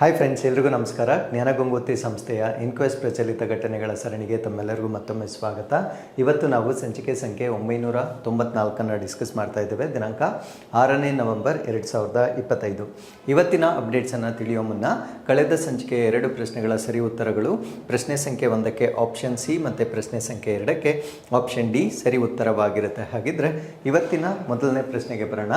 Hi friends ಎಲ್ರಿಗೂ ನಮಸ್ಕಾರ. ಜ್ಞಾನಗಂಗೋತ್ರಿ ಸಂಸ್ಥೆಯ ಇನ್ಕ್ವೆಸ್ಟ್ ಪ್ರಚಲಿತ ಘಟನೆಗಳ ಸರಣಿಗೆ ತಮ್ಮೆಲ್ಲರಿಗೂ ಮತ್ತೊಮ್ಮೆ ಸ್ವಾಗತ. ಇವತ್ತು ನಾವು ಸಂಚಿಕೆ ಸಂಖ್ಯೆ ಒಂಬೈನೂರ ತೊಂಬತ್ನಾಲ್ಕನ್ನು ಡಿಸ್ಕಸ್ ಮಾಡ್ತಾ ಇದ್ದೇವೆ. ದಿನಾಂಕ ಆರನೇ ನವೆಂಬರ್ ಎರಡು ಸಾವಿರದ ಇಪ್ಪತ್ತೈದು. ಇವತ್ತಿನ ಅಪ್ಡೇಟ್ಸನ್ನು ತಿಳಿಯೋ ಮುನ್ನ ಕಳೆದ ಸಂಚಿಕೆಯ ಎರಡು ಪ್ರಶ್ನೆಗಳ ಸರಿ ಉತ್ತರಗಳು. ಪ್ರಶ್ನೆ ಸಂಖ್ಯೆ ಒಂದಕ್ಕೆ ಆಪ್ಷನ್ ಸಿ ಮತ್ತು ಪ್ರಶ್ನೆ ಸಂಖ್ಯೆ ಎರಡಕ್ಕೆ ಆಪ್ಷನ್ ಡಿ ಸರಿ ಉತ್ತರವಾಗಿರುತ್ತೆ. ಹಾಗಿದ್ರೆ ಇವತ್ತಿನ ಮೊದಲನೇ ಪ್ರಶ್ನೆಗೆ ಬರೋಣ.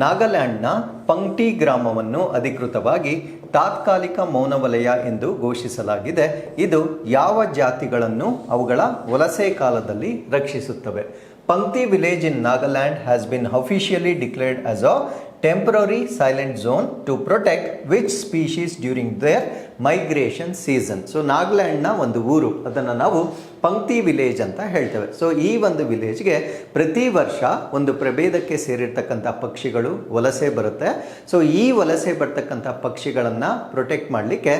ನಾಗಾಲ್ಯಾಂಡ್ನ ಪಂಕ್ಟಿ ಗ್ರಾಮವನ್ನು ಅಧಿಕೃತವಾಗಿ ತಾತ್ಕಾಲಿಕ ಮೌನ ವಲಯ ಎಂದು ಘೋಷಿಸಲಾಗಿದೆ. ಇದು ಯಾವ ಜಾತಿಗಳನ್ನು ಅವುಗಳ ವಲಸೆ ಕಾಲದಲ್ಲಿ ರಕ್ಷಿಸುತ್ತವೆ. Pangti village in Nagaland has been officially declared as a temporary silent zone to protect which species during their migration season so ನಾಗಾಲ್ಯಾಂಡ್ನ ಒಂದು ಊರು. ಅದನ್ನು ನಾವು ಪಂಕ್ತಿ ವಿಲೇಜ್ ಅಂತ ಹೇಳ್ತೇವೆ. ಸೊ ಈ ಒಂದು ವಿಲೇಜ್ಗೆ ಪ್ರತಿ ವರ್ಷ ಒಂದು ಪ್ರಭೇದಕ್ಕೆ ಸೇರಿರ್ತಕ್ಕಂಥ ಪಕ್ಷಿಗಳು ವಲಸೆ ಬರುತ್ತೆ. ಸೊ ಈ ವಲಸೆ ಬರ್ತಕ್ಕಂಥ ಪಕ್ಷಿಗಳನ್ನು ಪ್ರೊಟೆಕ್ಟ್ ಮಾಡಲಿಕ್ಕೆ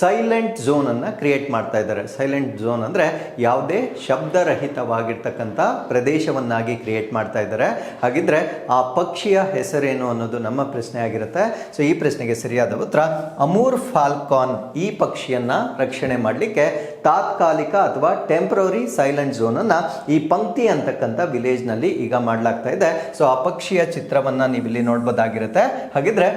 ಸೈಲೆಂಟ್ ಝೋನನ್ನು ಕ್ರಿಯೇಟ್ ಮಾಡ್ತಾ ಇದ್ದಾರೆ. ಸೈಲೆಂಟ್ ಝೋನ್ ಅಂದರೆ ಯಾವುದೇ ಶಬ್ದರಹಿತವಾಗಿರ್ತಕ್ಕಂಥ ಪ್ರದೇಶವನ್ನಾಗಿ ಕ್ರಿಯೇಟ್ ಮಾಡ್ತಾ ಇದ್ದಾರೆ. ಹಾಗಿದ್ರೆ ಆ ಪಕ್ಷಿಯ ಹೆಸರೇನು ಅನ್ನೋದು ನಮ್ಮ ಪ್ರಶ್ನೆ ಆಗಿರುತ್ತೆ ಸೊ ಈ ಪ್ರಶ್ನೆಗೆ ಸರಿಯಾದ ಉತ್ತರ ಅಮೂರ್ ಫಾಲ್ಕಾನ್ ಈ ಪಕ್ಷಿಯನ್ನು ರಕ್ಷಣೆ ಮಾಡಲಿಕ್ಕೆ ತಾತ್ಕಾಲಿಕ ಅಥವಾ ಟೆಂಪ್ರರಿ ಸೈಲೆಂಟ್ ಝೋನನ್ನು ಈ ಪಂಕ್ತಿ ಅಂತಕ್ಕಂಥ ವಿಲೇಜ್ನಲ್ಲಿ ಈಗ ಮಾಡಲಾಗ್ತಾ ಇದೆ. ಸೊ ಆ ಪಕ್ಷಿಯ ಚಿತ್ರವನ್ನು ನೀವು ಇಲ್ಲಿ ನೋಡ್ಬೋದಾಗಿರುತ್ತೆ. ಹಾಗಿದ್ರೆ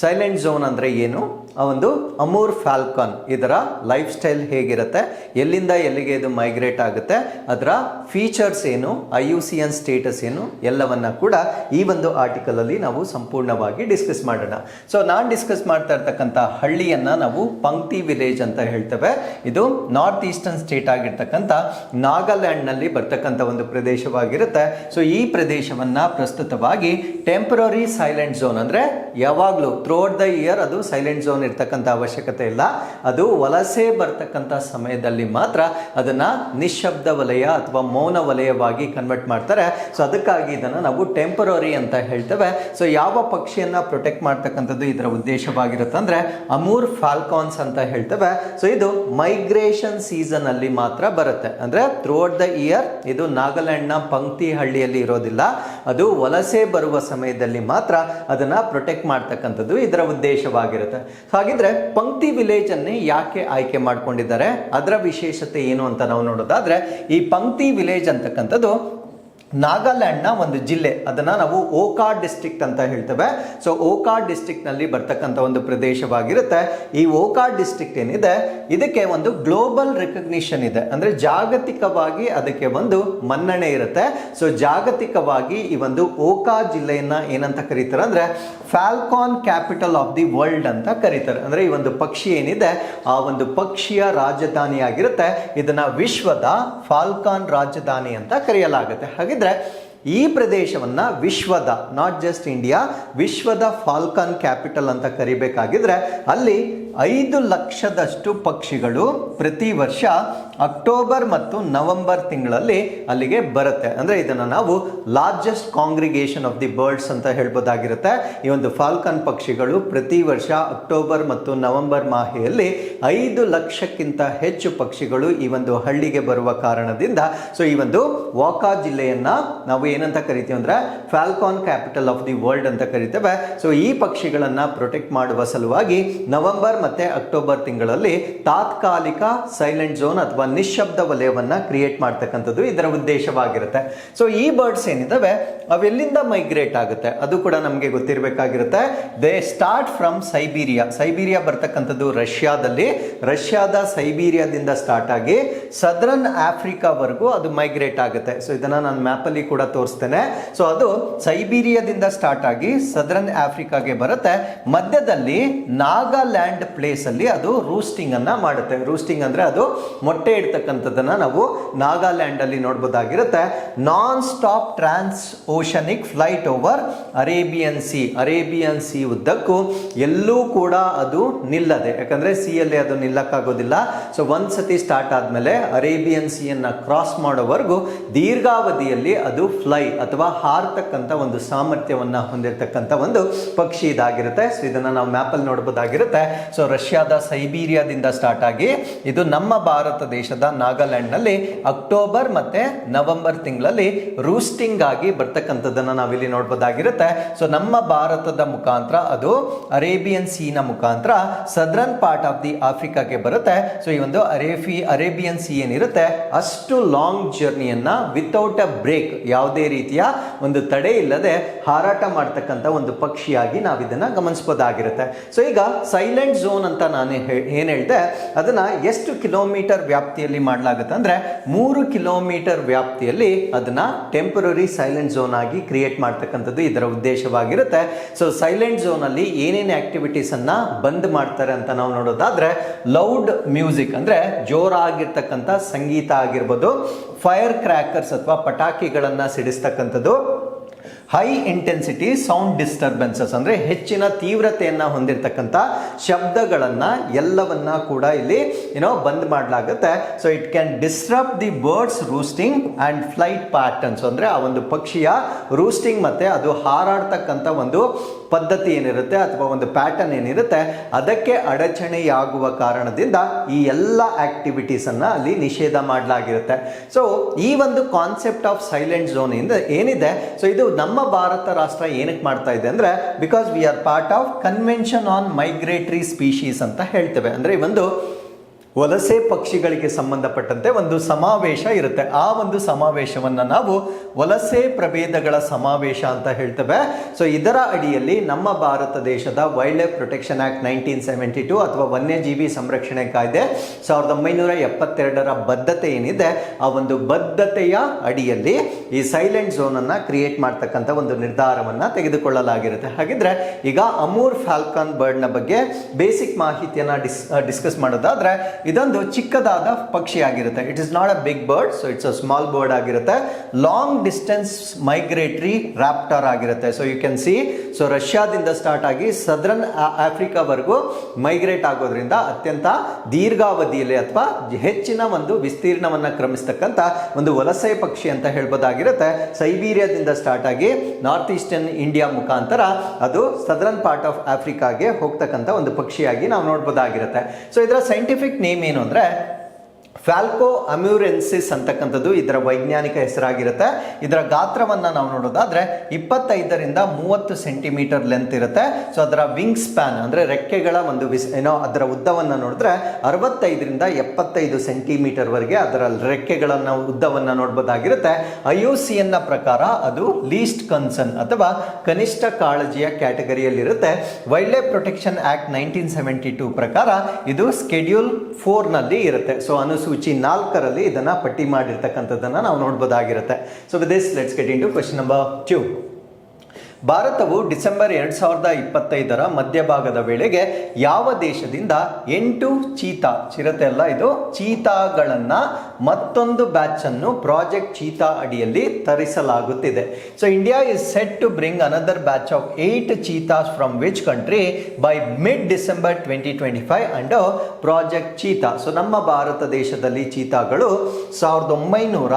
ಸೈಲೆಂಟ್ ಝೋನ್ ಅಂದರೆ ಏನು? ಆ ಒಂದು ಅಮೂರ್ ಫ್ಯಾಲ್ಕಾನ್ ಇದರ ಲೈಫ್ ಸ್ಟೈಲ್ ಹೇಗಿರುತ್ತೆ, ಎಲ್ಲಿಂದ ಎಲ್ಲಿಗೆ ಇದು ಮೈಗ್ರೇಟ್ ಆಗುತ್ತೆ, ಅದರ ಫೀಚರ್ಸ್ ಏನು I U C N status ಏನು, ಎಲ್ಲವನ್ನ ಕೂಡ ಈ ಒಂದು ಆರ್ಟಿಕಲಲ್ಲಿ ನಾವು ಸಂಪೂರ್ಣವಾಗಿ ಡಿಸ್ಕಸ್ ಮಾಡೋಣ. ಸೊ ನಾನು ಡಿಸ್ಕಸ್ ಮಾಡ್ತಾ ಇರ್ತಕ್ಕಂಥ ಹಳ್ಳಿಯನ್ನು ನಾವು ಪಂಕ್ತಿ ವಿಲೇಜ್ ಅಂತ ಹೇಳ್ತೇವೆ. ಇದು ನಾರ್ತ್ ಈಸ್ಟರ್ನ್ ಸ್ಟೇಟ್ ಆಗಿರ್ತಕ್ಕಂಥ ನಾಗಾಲ್ಯಾಂಡ್ನಲ್ಲಿ ಬರ್ತಕ್ಕಂಥ ಒಂದು ಪ್ರದೇಶವಾಗಿರುತ್ತೆ. ಸೊ ಈ ಪ್ರದೇಶವನ್ನು ಪ್ರಸ್ತುತವಾಗಿ ಟೆಂಪರರಿ ಸೈಲೆಂಟ್ ಝೋನ್ ಅಂದರೆ ಯಾವಾಗಲೂ ಥ್ರೂಔಟ್ ದ ಇಯರ್ ಅದು ಸೈಲೆಂಟ್ ಝೋನ್ ಇರ್ತಕ್ಕಂಥ ಅವಶ್ಯಕತೆ ಇಲ್ಲ. ಅದು ವಲಸೆ ಬರ್ತಕ್ಕಂಥ ಸಮಯದಲ್ಲಿ ಮಾತ್ರ ಅದನ್ನು ನಿಶಬ್ದ ವಲಯ ಅಥವಾ ಮೌನ ವಲಯವಾಗಿ ಕನ್ವರ್ಟ್ ಮಾಡ್ತಾರೆ. ಸೊ ಅದಕ್ಕಾಗಿ ಇದನ್ನು ನಾವು ಟೆಂಪರರಿ ಅಂತ ಹೇಳ್ತೇವೆ. ಸೊ ಯಾವ ಪಕ್ಷಿಯನ್ನು ಪ್ರೊಟೆಕ್ಟ್ ಮಾಡ್ತಕ್ಕಂಥದ್ದು ಇದರ ಉದ್ದೇಶವಾಗಿರುತ್ತೆ ಅಂದರೆ ಅಮೂರ್ ಫಾಲ್ಕಾನ್ಸ್ ಅಂತ ಹೇಳ್ತೇವೆ. ಸೊ ಇದು ಮೈಗ್ರೇಷನ್ ಸೀಸನ್ ಅಲ್ಲಿ ಮಾತ್ರ ಬರುತ್ತೆ. ಅಂದರೆ ಥ್ರೂಔಟ್ ದ ಇಯರ್ ಇದು ನಾಗಾಲ್ಯಾಂಡ್ನ ಪಂಕ್ತಿ ಹಳ್ಳಿಯಲ್ಲಿ ಇರೋದಿಲ್ಲ. ಅದು ವಲಸೆ ಬರುವ ಸಮಯದಲ್ಲಿ ಮಾತ್ರ ಅದನ್ನು ಪ್ರೊಟೆಕ್ಟ್ ಮಾಡ್ತಕ್ಕಂಥದ್ದು ಇದರ ಉದ್ದೇಶವಾಗಿರುತ್ತೆ. ಹಾಗಿದ್ರೆ ಪಂಕ್ತಿ ವಿಲೇಜ್ ಅನ್ನೇ ಯಾಕೆ ಆಯ್ಕೆ ಮಾಡ್ಕೊಂಡಿದ್ದಾರೆ? ಅದರ ವಿಶೇಷತೆ ಏನು ಅಂತ ನಾವು ನೋಡೋದಾದ್ರೆ ಈ ಪಂಕ್ತಿ ವಿಲೇಜ್ ಅಂತಕ್ಕಂಥದ್ದು ನಾಗಾಲ್ಯಾಂಡ್ನ ಒಂದು ಜಿಲ್ಲೆ. ಅದನ್ನು ನಾವು ಓಕಾ ಡಿಸ್ಟ್ರಿಕ್ಟ್ ಅಂತ ಹೇಳ್ತೇವೆ. ಸೊ ಡಿಸ್ಟ್ರಿಕ್ಟ್ ಡಿಸ್ಟ್ರಿಕ್ಟ್ನಲ್ಲಿ ಬರ್ತಕ್ಕಂಥ ಒಂದು ಪ್ರದೇಶವಾಗಿರುತ್ತೆ. ಈ ಓಕಾ ಡಿಸ್ಟ್ರಿಕ್ಟ್ ಏನಿದೆ? ಇದಕ್ಕೆ ಒಂದು ಗ್ಲೋಬಲ್ ರೆಕಗ್ನಿಷನ್ ಇದೆ. ಅಂದರೆ ಜಾಗತಿಕವಾಗಿ ಅದಕ್ಕೆ ಒಂದು ಮನ್ನಣೆ ಇರುತ್ತೆ. ಸೊ ಜಾಗತಿಕವಾಗಿ ಈ ಒಂದು ಓಕಾ ಜಿಲ್ಲೆಯನ್ನ ಏನಂತ ಕರೀತಾರೆ? ಅಂದರೆ falcon capital of the world ಅಂತ ಕರೀತಾರೆ. ಅಂದರೆ ಈ ಒಂದು ಪಕ್ಷಿ ಏನಿದೆ? ಆ ಒಂದು ಪಕ್ಷಿಯ ರಾಜಧಾನಿಯಾಗಿರುತ್ತೆ. ಇದನ್ನು ವಿಶ್ವದ ಫಾಲ್ಕಾನ್ ರಾಜಧಾನಿ ಅಂತ ಕರೆಯಲಾಗುತ್ತೆ. ಹಾಗಿದ್ರೆ ಈ ಪ್ರದೇಶವನ್ನ ವಿಶ್ವದ ನಾಟ್ ಜಸ್ಟ್ ಇಂಡಿಯಾ ವಿಶ್ವದ ಫಾಲ್ಕನ್ ಕ್ಯಾಪಿಟಲ್ ಅಂತ ಕರಿಬೇಕಾಗಿದ್ರೆ ಅಲ್ಲಿ ಐದು ಲಕ್ಷದಷ್ಟು ಪಕ್ಷಿಗಳು ಪ್ರತಿ ವರ್ಷ ಅಕ್ಟೋಬರ್ ಮತ್ತು ನವೆಂಬರ್ ತಿಂಗಳಲ್ಲಿ ಅಲ್ಲಿಗೆ ಬರುತ್ತೆ. ಅಂದರೆ ಇದನ್ನು ನಾವು largest congregation of the birds ಅಂತ ಹೇಳ್ಬೋದಾಗಿರುತ್ತೆ. ಈ ಒಂದು ಫಾಲ್ಕನ್ ಪಕ್ಷಿಗಳು ಪ್ರತಿ ವರ್ಷ ಅಕ್ಟೋಬರ್ ಮತ್ತು ನವೆಂಬರ್ ಮಾಹೆಯಲ್ಲಿ ಐದು ಲಕ್ಷಕ್ಕಿಂತ ಹೆಚ್ಚು ಪಕ್ಷಿಗಳು ಈ ಒಂದು ಹಳ್ಳಿಗೆ ಬರುವ ಕಾರಣದಿಂದ ಸೊ ಈ ಒಂದು ವಾಕಾ ಜಿಲ್ಲೆಯನ್ನು ನಾವು ಏನಂತ ಕರಿತೀವಿ ಅಂದರೆ falcon capital of the world ಅಂತ ಕರಿತೇವೆ. ಸೊ ಈ ಪಕ್ಷಿಗಳನ್ನು ಪ್ರೊಟೆಕ್ಟ್ ಮಾಡುವ ಸಲುವಾಗಿ ನವೆಂಬರ್ ಮತ್ತೆ ಅಕ್ಟೋಬರ್ ತಿಂಗಳಲ್ಲಿ ತಾತ್ಕಾಲಿಕ ಸೈಲೆಂಟ್ ಝೋನ್ ಅಥವಾ ನಿಶ್ಶಬ್ದ ವಲಯವನ್ನ ಕ್ರಿಯೇಟ್ ಮಾಡ್ತಕ್ಕಂಥದ್ದು ಇದರ ಉದ್ದೇಶವಾಗಿರುತ್ತೆ. ಸೊ ಈ ಬರ್ಡ್ಸ್ ಏನಿದಾವೆ ಅವೆಲ್ಲಿಂದ ಮೈಗ್ರೇಟ್ ಆಗುತ್ತೆ? ಅದು ಕೂಡ ನಮಗೆ ಗೊತ್ತಿರಬೇಕಾಗಿರುತ್ತೆ. They start from Siberia Siberia ಬರ್ತಕ್ಕಂಥದ್ದು ರಷ್ಯಾದಲ್ಲಿ. ರಷ್ಯಾದ ಸೈಬೀರಿಯಾದಿಂದ ಸ್ಟಾರ್ಟ್ ಆಗಿ ಸದರ್ನ್ ಆಫ್ರಿಕಾವರೆಗೂ ಅದು ಮೈಗ್ರೇಟ್ ಆಗುತ್ತೆ. ಸೊ ಇದನ್ನ ನಾನು ಮ್ಯಾಪಲ್ಲಿ ಕೂಡ ತೋರಿಸ್ತೇನೆ. ಸೊ ಅದು ಸೈಬೀರಿಯಾದಿಂದ ಸ್ಟಾರ್ಟ್ ಆಗಿ ಸದರನ್ ಆಫ್ರಿಕಾಗೆ ಬರುತ್ತೆ. ಮಧ್ಯದಲ್ಲಿ ನಾಗಾಲ್ಯಾಂಡ್ ಪ್ಲೇಸ್ ಅಲ್ಲಿ ಅದು ರೂಸ್ಟಿಂಗನ್ನು ಮಾಡುತ್ತೆ. ರೂಸ್ಟಿಂಗ್ ಅಂದರೆ ಅದು ಮೊಟ್ಟೆ ಇಡ್ತಕ್ಕಂಥದ್ದನ್ನು ನಾವು ನಾಗಾಲ್ಯಾಂಡಲ್ಲಿ ನೋಡ್ಬೋದಾಗಿರುತ್ತೆ. Non stop trans oceanic flight over Arabian sea Arabian sea ಉದ್ದಕ್ಕೂ ಎಲ್ಲೂ ಕೂಡ ಅದು ನಿಲ್ಲದೆ. ಯಾಕಂದರೆ ಸಿ ಅಲ್ಲಿ ಅದು ನಿಲ್ಲಕ್ಕಾಗೋದಿಲ್ಲ. ಸೊ ಒಂದು ಸತಿ ಸ್ಟಾರ್ಟ್ ಆದಮೇಲೆ ಅರೇಬಿಯನ್ ಸಿಯನ್ನು ಕ್ರಾಸ್ ಮಾಡೋವರೆಗೂ ದೀರ್ಘಾವಧಿಯಲ್ಲಿ ಅದು ಫ್ಲೈ ಅಥವಾ ಹಾರ್ತಕ್ಕಂಥ ಒಂದು ಸಾಮರ್ಥ್ಯವನ್ನು ಹೊಂದಿರತಕ್ಕಂಥ ಒಂದು ಪಕ್ಷಿ ಇದಾಗಿರುತ್ತೆ. ಸೊ ಇದನ್ನು ನಾವು ಮ್ಯಾಪಲ್ಲಿ ನೋಡ್ಬೋದಾಗಿರುತ್ತೆ. ಸೊ ಸೊ ರಷ್ಯಾದ ಸೈಬೀರಿಯಾದಿಂದ ಸ್ಟಾರ್ಟ್ ಆಗಿ ಇದು ನಮ್ಮ ಭಾರತ ದೇಶದ ನಾಗಾಲ್ಯಾಂಡ್ನಲ್ಲಿ ಅಕ್ಟೋಬರ್ ಮತ್ತೆ ನವೆಂಬರ್ ತಿಂಗಳಲ್ಲಿ ರೂಸ್ಟಿಂಗ್ ಆಗಿ ಬರ್ತಕ್ಕಂಥದ್ದನ್ನ ನಾವಿಲ್ಲಿ ನೋಡ್ಬೋದಾಗಿರುತ್ತೆ. ಸೊ ನಮ್ಮ ಭಾರತದ ಮುಖಾಂತರ ಅದು ಅರೇಬಿಯನ್ ಸೀನ ಮುಖಾಂತರ ಸದರ್ನ್ ಪಾರ್ಟ್ ಆಫ್ ದಿ ಆಫ್ರಿಕಾಗೆ ಬರುತ್ತೆ. ಸೊ ಈ ಒಂದು ಅರೇಫಿ, ಅರೇಬಿಯನ್ ಸಿ ಏನಿರುತ್ತೆ, ಅಷ್ಟು ಲಾಂಗ್ ಜರ್ನಿಯನ್ನ ವಿತೌಟ್ ಅ ಬ್ರೇಕ್ ಯಾವುದೇ ರೀತಿಯ ಒಂದು ತಡೆ ಇಲ್ಲದೆ ಹಾರಾಟ ಮಾಡ್ತಕ್ಕಂಥ ಒಂದು ಪಕ್ಷಿಯಾಗಿ ನಾವಿದನ್ನು ಗಮನಿಸಬಹುದಾಗಿರುತ್ತೆ ಸೊ ಈಗ ಸೈಲೆಂಟ್ ಅಂತ ನಾನು ಏನು ಹೇಳಿದೆ, ಅದನ್ನು ಎಷ್ಟು ಕಿಲೋಮೀಟರ್ ವ್ಯಾಪ್ತಿಯಲ್ಲಿ ಮಾಡಲಾಗುತ್ತೆ ಅಂದರೆ ಮೂರು ಕಿಲೋಮೀಟರ್ ವ್ಯಾಪ್ತಿಯಲ್ಲಿ ಅದನ್ನು ಟೆಂಪರರಿ ಸೈಲೆಂಟ್ ಝೋನ್ ಆಗಿ ಕ್ರಿಯೇಟ್ ಮಾಡ್ತಕ್ಕಂಥದ್ದು ಇದರ ಉದ್ದೇಶವಾಗಿರುತ್ತೆ. ಸೊ ಸೈಲೆಂಟ್ ಝೋನಲ್ಲಿ ಏನೇನು ಆ್ಯಕ್ಟಿವಿಟೀಸನ್ನು ಬಂದ್ ಮಾಡ್ತಾರೆ ಅಂತ ನಾವು ನೋಡೋದಾದರೆ ಲೌಡ್ ಮ್ಯೂಸಿಕ್ ಅಂದರೆ ಜೋರಾಗಿರ್ತಕ್ಕಂಥ ಸಂಗೀತ ಆಗಿರ್ಬೋದು ಫೈರ್ ಕ್ರ್ಯಾಕರ್ಸ್ ಅಥವಾ ಪಟಾಕಿಗಳನ್ನು ಸಿಡಿಸ್ತಕ್ಕಂಥದ್ದು ಹೈ ಇಂಟೆನ್ಸಿಟಿ ಸೌಂಡ್ ಡಿಸ್ಟರ್ಬೆನ್ಸಸ್ ಅಂದರೆ ಹೆಚ್ಚಿನ ತೀವ್ರತೆಯನ್ನು ಹೊಂದಿರತಕ್ಕಂಥ ಶಬ್ದಗಳನ್ನು ಎಲ್ಲವನ್ನ ಕೂಡ ಇಲ್ಲಿ ಏನೋ ಬಂದ್ ಮಾಡಲಾಗುತ್ತೆ. So it can disturb the birds roosting and flight patterns ಅಂದರೆ ಆ ಒಂದು ಪಕ್ಷಿಯ ರೂಸ್ಟಿಂಗ್ ಮತ್ತು ಅದು ಹಾರಾಡ್ತಕ್ಕಂಥ ಒಂದು ಪದ್ಧತಿ ಏನಿರುತ್ತೆ ಅಥವಾ ಒಂದು ಪ್ಯಾಟರ್ನ್ ಏನಿರುತ್ತೆ, ಅದಕ್ಕೆ ಅಡಚಣೆಯಾಗುವ ಕಾರಣದಿಂದ ಈ ಎಲ್ಲ ಆಕ್ಟಿವಿಟೀಸ್ ಅನ್ನ ಅಲ್ಲಿ ನಿಷೇಧ ಮಾಡಲಾಗಿರುತ್ತೆ. ಸೊ ಈ ಒಂದು ಕಾನ್ಸೆಪ್ಟ್ ಆಫ್ ಸೈಲೆಂಟ್ ಝೋನ್ ಇಂದ ಏನಿದೆ? ಸೊ ಇದು ನಮ್ಮ ಭಾರತ ರಾಷ್ಟ್ರ ಏನಕ್ಕೆ ಮಾಡ್ತಾ ಇದೆ ಅಂದ್ರೆ because we are part of convention on migratory species ಅಂತ ಹೇಳ್ತೇವೆ. ಅಂದ್ರೆ ಒಂದು ವಲಸೆ ಪಕ್ಷಿಗಳಿಗೆ ಸಂಬಂಧಪಟ್ಟಂತೆ ಒಂದು ಸಮಾವೇಶ ಇರುತ್ತೆ. ಆ ಒಂದು ಸಮಾವೇಶವನ್ನು ನಾವು ವಲಸೆ ಪ್ರಭೇದಗಳ ಸಮಾವೇಶ ಅಂತ ಹೇಳ್ತೇವೆ. ಸೊ ಇದರ ಅಡಿಯಲ್ಲಿ ನಮ್ಮ ಭಾರತ ದೇಶದ wildlife protection act nineteen seventy two ಅಥವಾ ವನ್ಯಜೀವಿ ಸಂರಕ್ಷಣೆ ಕಾಯ್ದೆ ಸಾವಿರದ ಒಂಬೈನೂರ ಎಪ್ಪತ್ತೆರಡರ ಬದ್ಧತೆ ಏನಿದೆ, ಆ ಒಂದು ಬದ್ಧತೆಯ ಅಡಿಯಲ್ಲಿ ಈ ಸೈಲೆಂಟ್ ಝೋನ್ ಅನ್ನ ಕ್ರಿಯೇಟ್ ಮಾಡ್ತಕ್ಕಂಥ ಒಂದು ನಿರ್ಧಾರವನ್ನ ತೆಗೆದುಕೊಳ್ಳಲಾಗಿರುತ್ತೆ. ಹಾಗಿದ್ರೆ ಈಗ ಅಮೂರ್ ಫ್ಯಾಲ್ಕಾನ್ ಬರ್ಡ್ನ ಬಗ್ಗೆ ಬೇಸಿಕ್ ಮಾಹಿತಿಯನ್ನ ಡಿಸ್ ಡಿಸ್ಕಸ್ ಮಾಡೋದಾದ್ರೆ ಇದೊಂದು ಚಿಕ್ಕದಾದ ಪಕ್ಷಿ ಆಗಿರುತ್ತೆ it is not a big bird so it's a small bird ಆಗಿರುತ್ತೆ. ಲಾಂಗ್ ಡಿಸ್ಟೆನ್ಸ್ ಮೈಗ್ರೇಟರಿ ರಾಪ್ಟರ್ ಆಗಿರುತ್ತೆ. So you can see so ರಷ್ಯಾದಿಂದ ಸ್ಟಾರ್ಟ್ ಆಗಿ ಸದರ್ನ್ ಆಫ್ರಿಕಾವರೆಗೂ ಮೈಗ್ರೇಟ್ ಆಗೋದ್ರಿಂದ ಅತ್ಯಂತ ದೀರ್ಘಾವಧಿಯಲ್ಲಿ ಅಥವಾ ಹೆಚ್ಚಿನ ಒಂದು ವಿಸ್ತೀರ್ಣವನ್ನ ಕ್ರಮಿಸ್ತಕ್ಕಂಥ ಒಂದು ವಲಸೆ ಪಕ್ಷಿ ಅಂತ ಹೇಳ್ಬೋದಾಗಿರುತ್ತೆ. ಸೈಬೀರಿಯಾದಿಂದ ಸ್ಟಾರ್ಟ್ ಆಗಿ ನಾರ್ತ್ ಈಸ್ಟರ್ನ್ ಇಂಡಿಯಾ ಮುಖಾಂತರ ಅದು ಸದರ್ನ್ ಪಾರ್ಟ್ ಆಫ್ ಆಫ್ರಿಕಾಗೆ ಹೋಗ್ತಕ್ಕಂಥ ಒಂದು ಪಕ್ಷಿಯಾಗಿ ನಾವು ನೋಡ್ಬೋದಾಗಿರುತ್ತೆ. ಸೊ ಇದರ ಸೈಂಟಿಫಿಕ್ ನೇಮ್ ಏನು ಅಂದ್ರೆ ಫ್ಯಾಲ್ಕೋ ಅಮ್ಯೂರೆನ್ಸಿಸ್ ಅಂತಕ್ಕಂಥದ್ದು ಇದರ ವೈಜ್ಞಾನಿಕ ಹೆಸರಾಗಿರುತ್ತೆ. ಇದರ ಗಾತ್ರವನ್ನು ನಾವು ನೋಡೋದಾದ್ರೆ ಇಪ್ಪತ್ತೈದರಿಂದ ಮೂವತ್ತು ಸೆಂಟಿಮೀಟರ್ ಲೆಂತ್ ಇರುತ್ತೆ. ಸೊ ಅದರ ವಿಂಗ್ ಸ್ಪ್ಯಾನ್ ಅಂದ್ರೆ ರೆಕ್ಕೆಗಳ ಒಂದು ವಿಸ್, ಏನೋ ಅದರ ಉದ್ದವನ್ನು ನೋಡಿದ್ರೆ ಅರವತ್ತೈದರಿಂದ ಎಪ್ಪತ್ತೈದು ಸೆಂಟಿಮೀಟರ್ ವರೆಗೆ ಅದರ ರೆಕ್ಕೆಗಳನ್ನು ಉದ್ದವನ್ನು ನೋಡ್ಬೋದಾಗಿರುತ್ತೆ. ಐ ಯು ಸಿ ಎನ್ನ ಪ್ರಕಾರ ಅದು ಲೀಸ್ಟ್ ಕನ್ಸರ್ನ್ ಅಥವಾ ಕನಿಷ್ಠ ಕಾಳಜಿಯ ಕ್ಯಾಟಗರಿಯಲ್ಲಿರುತ್ತೆ. Wildlife protection act nineteen seventy two ಪ್ರಕಾರ ಇದು ಸ್ಕೆಡ್ಯೂಲ್ ಫೋರ್ನಲ್ಲಿ ಇರುತ್ತೆ. ಸೊ ಅನುಸೂಚಿ ನಾಲ್ಕರಲ್ಲಿ ಇದನ್ನ ಪಟ್ಟಿ ಮಾಡಿರ್ತಕ್ಕಂಥದ್ದನ್ನು ನಾವು ನೋಡ್ಬೋದಾಗಿರುತ್ತೆ. So with this let's get into question number two ಭಾರತವು ಡಿಸೆಂಬರ್ ಎರಡ್ ಸಾವಿರದ ಇಪ್ಪತ್ತೈದರ ಮಧ್ಯಭಾಗದ ವೇಳೆಗೆ ಯಾವ ದೇಶದಿಂದ ಎಂಟು ಚೀತಾ, ಚಿರತೆ ಅಲ್ಲ ಇದು, ಚೀತಾಗಳನ್ನು ಮತ್ತೊಂದು ಬ್ಯಾಚನ್ನು ಪ್ರಾಜೆಕ್ಟ್ ಚೀತಾ ಅಡಿಯಲ್ಲಿ ತರಿಸಲಾಗುತ್ತಿದೆ. So India is set to bring another batch of eight cheetahs from which country by mid December twenty twenty five and project cheetah so ನಮ್ಮ ಭಾರತ ದೇಶದಲ್ಲಿ ಚೀತಾಗಳು ಸಾವಿರದ ಒಂಬೈನೂರ